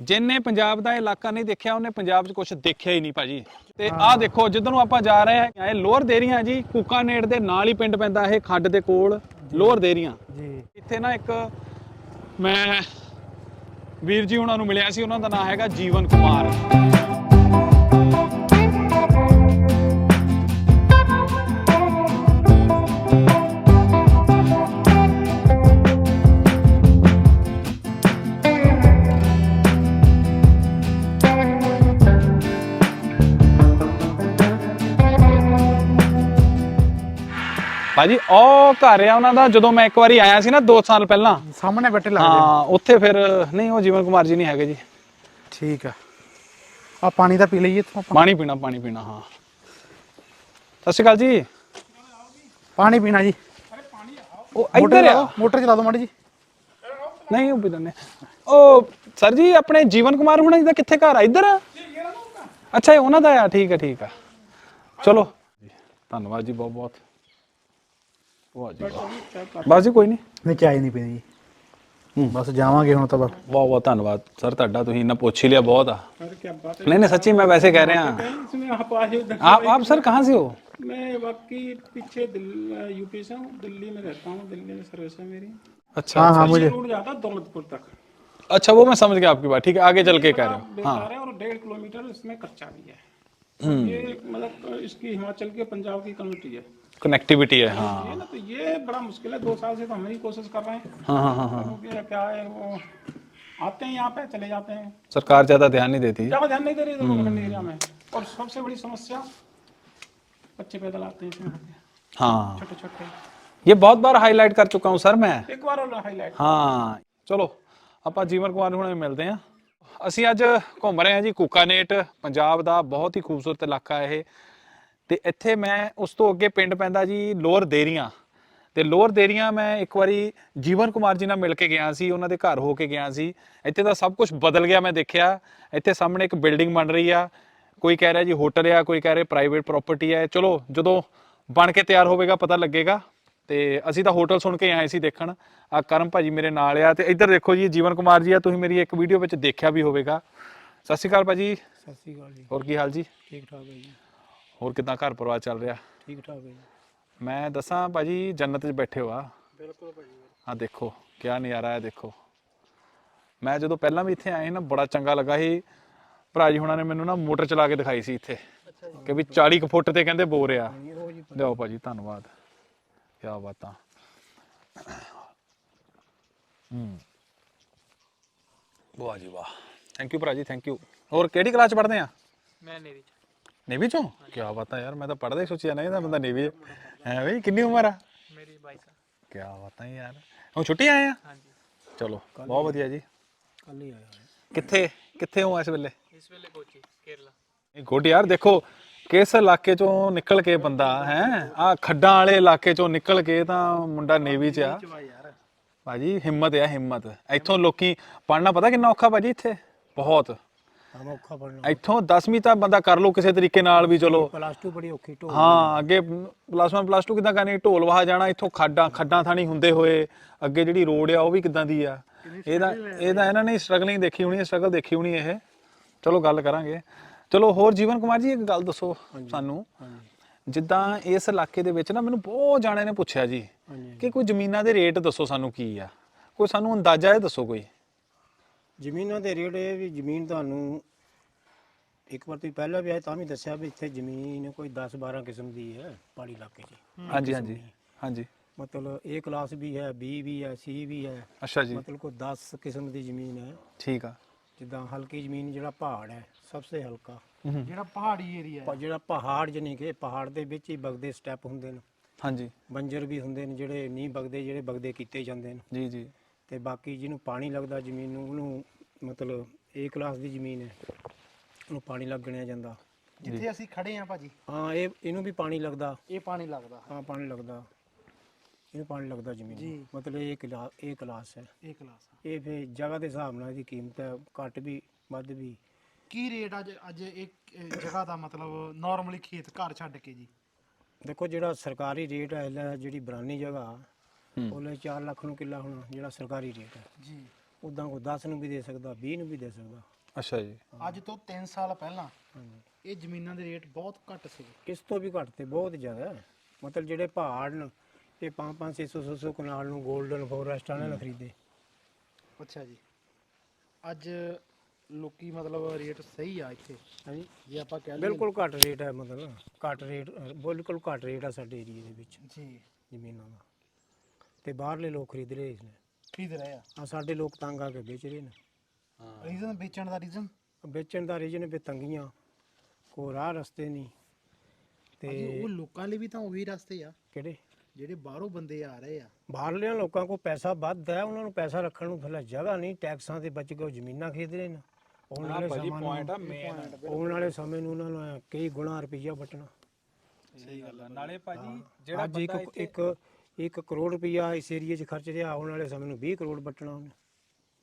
ਜਿੰਨੇ ਪੰਜਾਬ ਦਾ ਇਲਾਕਾ ਨਹੀਂ ਦੇਖਿਆ ਉਹਨੇ ਪੰਜਾਬ 'ਚ ਕੁਝ ਦੇਖਿਆ ਹੀ ਨਹੀਂ ਭਾਜੀ। ਤੇ ਆਹ ਦੇਖੋ ਜਿੱਧਰ ਨੂੰ ਆਪਾਂ ਜਾ ਰਹੇ ਹਾਂ ਇਹ ਲੋਅਰ ਦੇਰੀਆਂ ਜੀ ਕੂਕਾਨੇਟ ਦੇ ਨਾਲ ਹੀ ਪਿੰਡ ਪੈਂਦਾ ਇਹ ਖੱਡ ਦੇ ਕੋਲ ਲੋਅਰ ਦੇਰੀਆਂ। ਜੀ। ਇੱਥੇ ਨਾ ਇੱਕ ਮੈਂ ਵੀਰ ਜੀ ਉਹਨਾਂ ਨੂੰ ਮਿਲਿਆ ਸੀ ਉਹਨਾਂ ਦਾ ਨਾਮ ਹੈਗਾ ਜੀਵਨ ਕੁਮਾਰ। ਭਾਜੀ ਉਹ ਘਰ ਆ ਉਹਨਾਂ ਦਾ ਜਦੋਂ ਮੈਂ ਇੱਕ ਵਾਰੀ ਆਇਆ ਸੀ ਨਾ 2 ਸਾਲ ਪਹਿਲਾਂ। ਸਾਹਮਣੇ ਬੈਠੇ ਲੱਗਦੇ ਹਾਂ ਉੱਥੇ ਫਿਰ ਨਹੀਂ ਉਹ ਜੀਵਨ ਕੁਮਾਰ ਜੀ ਨਹੀਂ ਹੈਗੇ ਜੀ। ਠੀਕ ਆ। ਆ ਪਾਣੀ ਤਾਂ ਪੀ ਲਈਏ ਇੱਥੋਂ ਆਪਾਂ। ਪਾਣੀ ਪੀਣਾ ਪਾਣੀ ਪੀਣਾ ਹਾਂ। ਸਤਿ ਸ਼੍ਰੀ ਅਕਾਲ ਜੀ। ਪਾਣੀ ਪੀਣਾ ਜੀ। ਉਹ ਇੱਧਰ ਆ। ਮੋਟਰ ਚਲਾ ਦਿਓ ਮਾੜੀ ਜੀ। ਨਹੀਂ ਉਹ ਵੀ ਦੰਨੇ ਉਹ ਸਰ ਜੀ ਆਪਣੇ ਜੀਵਨ ਕੁਮਾਰ ਹੁਣਾਂ ਜੀ ਦਾ ਕਿੱਥੇ ਘਰ ਆ? ਇੱਧਰ? ਆ ਅੱਛਾ ਇਹ ਉਹਨਾਂ ਦਾ ਆ। ਠੀਕ ਆ ਠੀਕ ਆ। ਚਲੋ। ਧੰਨਵਾਦ ਜੀ ਬਹੁਤ ਬਹੁਤ ਬਸ ਜੀ ਕੋਈ ਨਹੀਂ ਨਹੀਂ ਚਾਹ ਨਹੀਂ ਪੀਣੀ ਜੀ ਬਸ ਜਾਵਾਂਗੇ ਹੁਣ ਤਾਂ ਬਸ ਬਹੁਤ ਬਹੁਤ ਧੰਨਵਾਦ ਸਰ ਤੁਹਾਡਾ ਤੁਸੀਂ ਇੰਨਾ ਪੁੱਛ ਹੀ ਲਿਆ ਬਹੁਤ ਆ अरे क्या बात है नहीं नहीं सच्ची मैं वैसे कह रहे हैं इसमें आप आए उधर आप आप सर कहाँ से हो मैं बाकी पीछे दिल यूपी से हूँ दिल्ली में रहता हूँ दिल्ली में सर्विस है मेरी अच्छा हाँ हाँ मुझे रूट जाता है दौलतपुर तक अच्छा वो मैं समझ गया आपकी बात ठीक है आगे चल के कह रहे हो बेकार है और डेढ़ किलोमीटर इसमें कच्चा भी है ये मतलब इसकी हिमाचल के पंजाब की कम्युनिटी है कनेक्टिविटी है हाँ ये ना तो ये बड़ा मुश्किल है दो साल से तो हम ही कोशिश कर रहे हैं हाँ हाँ हाँ हाँ क्योंकि क्या है वो आते हैं यहाँ पे चले जाते हैं सरकार ज्यादा ध्यान नहीं देती ज्यादा ध्यान नहीं दे रही है एरिया में और सबसे बड़ी समस्या बच्चे पैदल आते हैं इसमें हाँ छोटे छोटे ये बहुत बार हाईलाइट कर चुका हूँ सर मैं एक बार और हाईलाइट ਹਾਂ ਚਲੋ ਆਪਾਂ ਜੀਵਨ ਕੁਮਾਰ ਹੁਣੇ ਮਿਲਦੇ ਹਾਂ ਅਸੀਂ ਅੱਜ ਘੁੰਮ ਰਹੇ ਹਾਂ ਜੀ ਕੂਕਾਨੇਟ ਪੰਜਾਬ ਦਾ ਬਹੁਤ ਹੀ ਖੂਬਸੂਰਤ ਇਲਾਕਾ ਹੈ ਇਹ ਤੇ ਇੱਥੇ ਮੈਂ ਉਸ ਤੋਂ ਅੱਗੇ ਪਿੰਡ ਪੈਂਦਾ ਜੀ ਲੋਅਰ ਦੇਰੀਆਂ। ਤੇ ਲੋਅਰ ਦੇਰੀਆਂ ਮੈਂ ਇੱਕ ਵਾਰੀ ਜੀਵਨ ਕੁਮਾਰ ਜੀ ਨਾਲ ਮਿਲ ਕੇ ਗਿਆ ਸੀ ਉਹਨਾਂ ਦੇ ਘਰ ਹੋ ਕੇ ਗਿਆ ਸੀ। ਇੱਥੇ ਦਾ ਸਭ ਕੁਝ ਬਦਲ ਗਿਆ ਮੈਂ ਦੇਖਿਆ। ਇੱਥੇ ਸਾਹਮਣੇ ਇੱਕ ਬਿਲਡਿੰਗ ਬਣ ਰਹੀ ਆ। ਕੋਈ ਕਹਿ ਰਿਹਾ ਜੀ ਹੋਟਲ ਆ ਕੋਈ ਕਹਿ ਰਿਹਾ ਪ੍ਰਾਈਵੇਟ ਪ੍ਰਾਪਰਟੀ ਹੈ ਚਲੋ ਜਦੋਂ ਬਣ ਕੇ ਤਿਆਰ ਹੋਵੇਗਾ ਪਤਾ ਲੱਗੇਗਾ। ਤੇ ਅਸੀਂ ਤਾਂ ਹੋਟਲ ਸੁਣ ਕੇ ਆਏ ਸੀ ਦੇਖਣ। ਆ ਕਰਮ ਭਾਜੀ ਮੇਰੇ ਨਾਲ ਆ ਤੇ ਇੱਧਰ ਦੇਖੋ ਜੀ ਜੀਵਨ ਕੁਮਾਰ ਜੀ ਆ ਤੁਸੀਂ ਮੇਰੀ ਇੱਕ ਵੀਡੀਓ ਵਿੱਚ ਦੇਖਿਆ ਵੀ ਹੋਵੇਗਾ। ਸਤਿ ਸ਼੍ਰੀ ਅਕਾਲ ਭਾਜੀ। ਸਤਿ ਸ਼੍ਰੀ ਅਕਾਲ ਜੀ। ਹੋਰ ਕੀ ਹਾਲ ਜੀ? ਠੀਕ ਠਾਕ ਹੈ ਜੀ। ਹੋਰ ਕਿਦਾਂ ਘਰ ਪਰਿਵਾਰ ਚੱਲ ਰਿਹਾ? ਠੀਕ ਠਾਕ ਹੈ ਜੀ। ਮੈਂ ਦੱਸਾਂ ਭਾਜੀ ਜੰਨਤ 'ਚ ਬੈਠੇ ਹੋ ਆ। ਬਿਲਕੁਲ ਭਾਜੀ ਆ ਦੇਖੋ ਕੀ ਨਜ਼ਾਰਾ ਹੈ ਦੇਖੋ। ਮੈਂ ਜਦੋਂ ਪਹਿਲਾਂ ਵੀ ਇੱਥੇ ਆਏ ਨਾ ਬੜਾ ਚੰਗਾ ਲੱਗਾ ਸੀ। ਭਰਾ ਜੀ ਹੁਣਾਂ ਨੇ ਮੈਨੂੰ ਨਾ ਮੋਟਰ ਚਲਾ ਕੇ ਦਿਖਾਈ ਸੀ ਇੱਥੇ ਕਿ ਵੀ 40 ਕੁ ਫੁੱਟ ਤੇ ਕਹਿੰਦੇ ਬੋਰ ਆ। ਲਿਆਓ ਭਾਜੀ ਧੰਨਵਾਦ। ਕੀ ਬਾਤਾਂ। ਹੂੰ। ਵਾਹ ਜੀ ਵਾਹ। ਥੈਂਕ ਯੂ ਭਰਾ ਜੀ ਥੈਂਕ ਯੂ ਹੋਰ ਕਿਹੜੀ ਕਲਾਸ ਚ ਪੜ੍ਹਦੇ ਆ? ਮੈਂ ਨੇਵੀ ਚ। ਨੇਵੀ ਚੋਂ? ਕੀ ਬਾਤਾਂ ਯਾਰ ਮੈਂ ਤਾਂ ਪੜ੍ਹਦਾ ਹੀ ਸੋਚਿਆ ਨਹੀਂ ਤਾਂ ਬੰਦਾ ਨੇਵੀ ਹੈ। ਬਈ ਕਿੰਨੀ ਉਮਰ ਆ? ਮੇਰੀ 22 ਸਾਲ। ਕੀ ਬਾਤਾਂ ਯਾਰ। ਹੁਣ ਛੁੱਟੀ ਆਏ ਆ? ਹਾਂਜੀ। ਚਲੋ ਬਹੁਤ ਵਧੀਆ ਜੀ। ਕੱਲ ਹੀ ਆਇਆ ਕਿੱਥੇ ਕਿੱਥੇ ਹੋ ਇਸ ਵੇਲੇ? ਇਸ ਵੇਲੇ ਕੋਚੀ ਕੇਰਲਾ। ਇਹ ਗੁੱਡ ਯਾਰ ਦੇਖੋ ਕਿਸ ਇਲਾਕੇ ਚੋਂ ਨਿਕਲ ਕੇ ਬੰਦਾ ਹੈ? ਆ ਖੱਡਾਂ ਵਾਲੇ ਇਲਾਕੇ ਚੋਂ ਨਿਕਲ ਕੇ ਤਾਂ ਮੁੰਡਾ ਨੇਵੀ ਚ ਆ। ਭਾਜੀ ਹਿੰਮਤ ਆ ਹਿੰਮਤ। ਇੱਥੋਂ ਲੋਕੀ ਪੜਨਾ ਪਤਾ ਕਿੰਨਾ ਔਖਾ ਭਾਜੀ ਇੱਥੇ? ਬਹੁਤ। ਔਖਾ ਇੱਥੋਂ 10ਵੀਂ ਤਾਂ ਬੰਦਾ ਕਰ ਲਓ ਕਿਸੇ ਤਰੀਕੇ ਨਾਲ ਵੀ ਚਲੋ। ਪਲੱਸ 2 ਬੜੀ ਔਖੀ ਢੋ ਹਾਂ ਅੱਗੇ ਪਲੱਸ 1 ਪਲੱਸ 2 ਕਿਦਾਂ ਕਰਨੀ? ਢੋਲ ਵਾਹ ਜਾਣਾ ਇੱਥੋਂ ਖਾਡਾਂ ਖੱਡਾਂ ਥਾਣੀ ਹੁੰਦੇ ਹੋਏ। ਅੱਗੇ ਜਿਹੜੀ ਰੋਡ ਆ ਉਹ ਵੀ ਕਿਦਾਂ ਦੀ ਆ? ਇਹਦਾ ਇਹਦਾ ਇਹਨਾਂ ਨੇ ਸਟਰਗਲਿੰਗ ਦੇਖੀ ਹੋਣੀ ਹੈ ਸਟਰਗਲ ਦੇਖੀ ਹੋਣੀ ਇਹ। ਚਲੋ ਗੱਲ ਕਰਾਂਗੇ। ਚਲੋ ਹੋਰ ਜੀਵਨ ਕੁਮਾਰ ਜੀ ਇੱਕ ਗੱਲ ਦੱਸੋ ਸਾਨੂੰ। ਜਿੱਦਾਂ ਇਸ ਇਲਾਕੇ ਦੇ ਵਿੱਚ ਨਾ ਮੈਨੂੰ ਬਹੁਤ ਜਾਣਿਆਂ ਨੇ ਪੁੱਛਿਆ ਜੀ ਕਿ ਕੋਈ ਜ਼ਮੀਨਾਂ ਦੇ ਰੇਟ ਦੱਸੋ ਸਾਨੂੰ ਕੀ ਆ? ਕੋਈ ਸਾਨੂੰ ਅੰਦਾਜ਼ਾ ਇਹ ਦੱਸੋ ਕੋਈ। ਜ਼ਮੀਨਾਂ ਦੇ ਰੇਟ ਇਹ ਵੀ ਜ਼ਮੀਨ ਤੁਹਾਨੂੰ ਇੱਕ ਵਾਰ ਤੁਸੀਂ ਪਹਿਲਾਂ ਵੀ ਆਏ ਤਾਂ ਵੀ ਦੱਸਿਆ ਵੀ ਇੱਥੇ ਜ਼ਮੀਨ ਕੋਈ 10 12 ਕਿਸਮ ਦੀ ਹੈ ਪਹਾੜੀ ਇਲਾਕੇ 'ਚ। ਹਾਂਜੀ ਹਾਂਜੀ ਹਾਂਜੀ। ਮਤਲਬ A ਕਲਾਸ ਵੀ ਹੈ B ਵੀ ਹੈ C ਵੀ ਹੈ। ਅੱਛਾ ਜੀ। ਮਤਲਬ ਕੋਈ 10 ਕਿਸਮ ਦੀ ਜ਼ਮੀਨ ਹੈ। ਠੀਕ ਆ। ਜਿੱਦਾਂ ਹਲਕੀ ਜ਼ਮੀਨ ਜਿਹੜਾ ਪਹਾੜ ਹੈ ਸਭ ਤੋਂ ਹਲਕਾ। ਜਿਹੜਾ ਪਹਾੜੀ ਏਰੀਆ ਪਰ ਜਿਹੜਾ ਪਹਾੜ ਜਨੇ ਕਿ ਪਹਾੜ ਦੇ ਵਿੱਚ ਹੀ ਬਗਦੇ ਸਟੈਪ ਹੁੰਦੇ ਨੇ। ਹਾਂਜੀ। ਬੰਜਰ ਵੀ ਹੁੰਦੇ ਨੇ ਜਿਹੜੇ ਨਹੀਂ ਬਗਦੇ ਜਿਹੜੇ ਬਗਦੇ ਕੀਤੇ ਜਾਂਦੇ ਨੇ। ਜੀ ਜੀ। ਤੇ ਬਾਕੀ ਜਿਹਨੂੰ ਪਾਣੀ ਲੱਗਦਾ ਜ਼ਮੀਨ ਨੂੰ ਉਹਨੂੰ ਮਤਲਬ A ਕਲਾਸ ਦੀ ਜ਼ਮੀਨ ਹੈ। ਉਹਨੂੰ ਪਾਣੀ ਲੱਗ ਗਿਣਿਆ ਜਾਂਦਾ। ਜਿੱਥੇ ਅਸੀਂ ਖੜੇ ਆ ਭਾਜੀ। ਹਾਂ ਇਹ ਇਹਨੂੰ ਵੀ ਪਾਣੀ ਲੱਗਦਾ। ਇਹ ਪਾਣੀ ਲੱਗਦਾ। ਹਾਂ ਪਾਣੀ ਲੱਗਦਾ। ਇਹਨੂੰ ਪਾਣੀ ਲੱਗਦਾ ਜ਼ਮੀਨ ਜੀ। ਨੂੰ ਮਤਲਬ ਇਹ ਕਲਾ ਇਹ ਕਲਾਸ ਹੈ। ਇਹ ਕਲਾਸ ਇਹ ਫਿਰ ਜਗ੍ਹਾ ਦੇ ਹਿਸਾਬ ਨਾਲ ਇਹਦੀ ਕੀਮਤ ਹੈ ਘੱਟ ਵੀ ਵੱਧ ਵੀ। ਕੀ ਰੇਟ ਅੱਜ ਅੱਜ ਇੱਕ ਅਹ, ਜਗ੍ਹਾ ਦਾ ਮਤਲਬ ਨਾਰਮਲੀ ਖੇਤ ਘਰ ਛੱਡ ਕੇ ਜੀ? ਦੇਖੋ ਜਿਹੜਾ ਸਰਕਾਰੀ ਰੇਟ ਹੈ ਜਿਹੜੀ ਬਰਾਨੀ ਜਗ੍ਹਾ ਉਹਲੇ 4 ਲੱਖ ਨੂੰ ਕਿੱਲਾ ਹੋਣਾ ਜਿਹੜਾ ਸਰਕਾਰੀ ਰੇਟ ਹੈ। ਜੀ। ਉਦਾਂ ਕੋਈ 10 ਨੂੰ ਵੀ ਦੇ ਸਕਦਾ 20 ਨੂੰ ਵੀ ਦੇ ਸਕਦਾ। ਅੱਛਾ ਜੀ। ਅੱਜ ਤੋਂ 3 ਸਾਲ ਪਹਿਲਾਂ ਹਾਂਜੀ। ਇਹ ਜ਼ਮੀਨਾਂ ਦੇ ਰੇਟ ਬਹੁਤ ਘੱਟ ਸੀ। ਇਸ ਤੋਂ ਵੀ ਘੱਟ ਤੇ ਬਹੁਤ ਜ਼ਿਆਦਾ। ਮਤਲਬ ਜਿਹੜੇ ਪਹਾੜ ਨੇ ਇਹ 5 5 600 600 ਕਨਾਲ ਨੂੰ 골ਡਨ ਫੋਰੈਸਟ ਵਾਲਿਆਂ ਨੇ ਖਰੀਦੇ। ਅੱਛਾ ਜੀ। ਅੱਜ ਲੋਕੀ ਮਤਲਬ ਰੇਟ ਸਹੀ ਆ ਇੱਥੇ। ਹਾਂਜੀ। ਜੇ ਆਪਾਂ ਕਹਿ ਲਈਏ ਬਿਲਕੁਲ ਘੱਟ ਰੇਟ ਹੈ ਮਤਲਬ। ਘੱਟ ਰੇਟ ਬਿਲਕੁਲ ਘੱਟ ਰੇਟ ਆ ਸਾਡੇ ਏਰੀਏ ਦੇ ਵਿੱਚ। ਜੀ। ਜ਼ਮੀਨਾਂ ਦਾ। ਤੇ ਬਾਹਰਲੇ ਲੋਕ ਖਰੀਦ ਰਹੇ ਇਸ ਨੇ। ਖਰੀਦ ਰਹੇ ਆ? ਆ ਸਾਡੇ ਲੋਕ ਤੰਗ ਆ ਕੇ ਵੇਚ ਰਹੇ ਨੇ। ਰੀਜ਼ਨ ਵੇਚਣ ਦਾ ਰੀਜ਼ਨ ਵੇਚਣ ਦਾ ਰੀਜਨ ਵੀ ਤੰਗੀਆਂ। ਕੋ ਰਾਹ ਰਸਤੇ ਨਹੀਂ ਤੇ ਉਹ ਲੋਕਾਂ ਲਈ ਵੀ ਤਾਂ ਉਹੀ ਰਸਤੇ ਆ। ਕਿਹੜੇ? ਜਿਹੜੇ ਬਾਹਰੋਂ ਬੰਦੇ ਆ ਰਹੇ ਆ। ਬਾਹਰਲਿਆਂ ਲੋਕਾਂ ਕੋਲ ਪੈਸਾ ਵੱਧ ਹੈ ਉਹਨਾਂ ਨੂੰ ਪੈਸਾ ਰੱਖਣ ਨੂੰ ਥੱਲੇ ਜਗ੍ਹਾ ਨਹੀਂ ਟੈਕਸਾਂ ਦੇ ਬਚ ਕੇ ਉਹ ਜ਼ਮੀਨਾਂ ਖਰੀਦ ਰਹੇ ਨੇ। ਆਉਣ ਵਾਲੇ ਸਮਾਂ ਨੂੰ ਆਉਣ ਵਾਲੇ ਸਮੇਂ ਨੂੰ ਉਹਨਾਂ ਨੂੰ ਕਈ ਗੁਣਾ ਰੁਪਈਆ ਬਟਣਾ ਸਹੀ ਗੱਲ ਆ। ਨਾਲੇ ਭਾਜੀ ਅੱਜ ਇੱਕ ਇੱਕ ਇੱਕ ਕਰੋੜ ਰੁਪਈਆ ਇਸ ਏਰੀਏ 'ਚ ਖਰਚ ਰਿਹਾ ਆਉਣ ਵਾਲੇ ਸਮੇਂ ਨੂੰ 20 ਕਰੋੜ ਬਟਣਾ ਉਹਨੇ।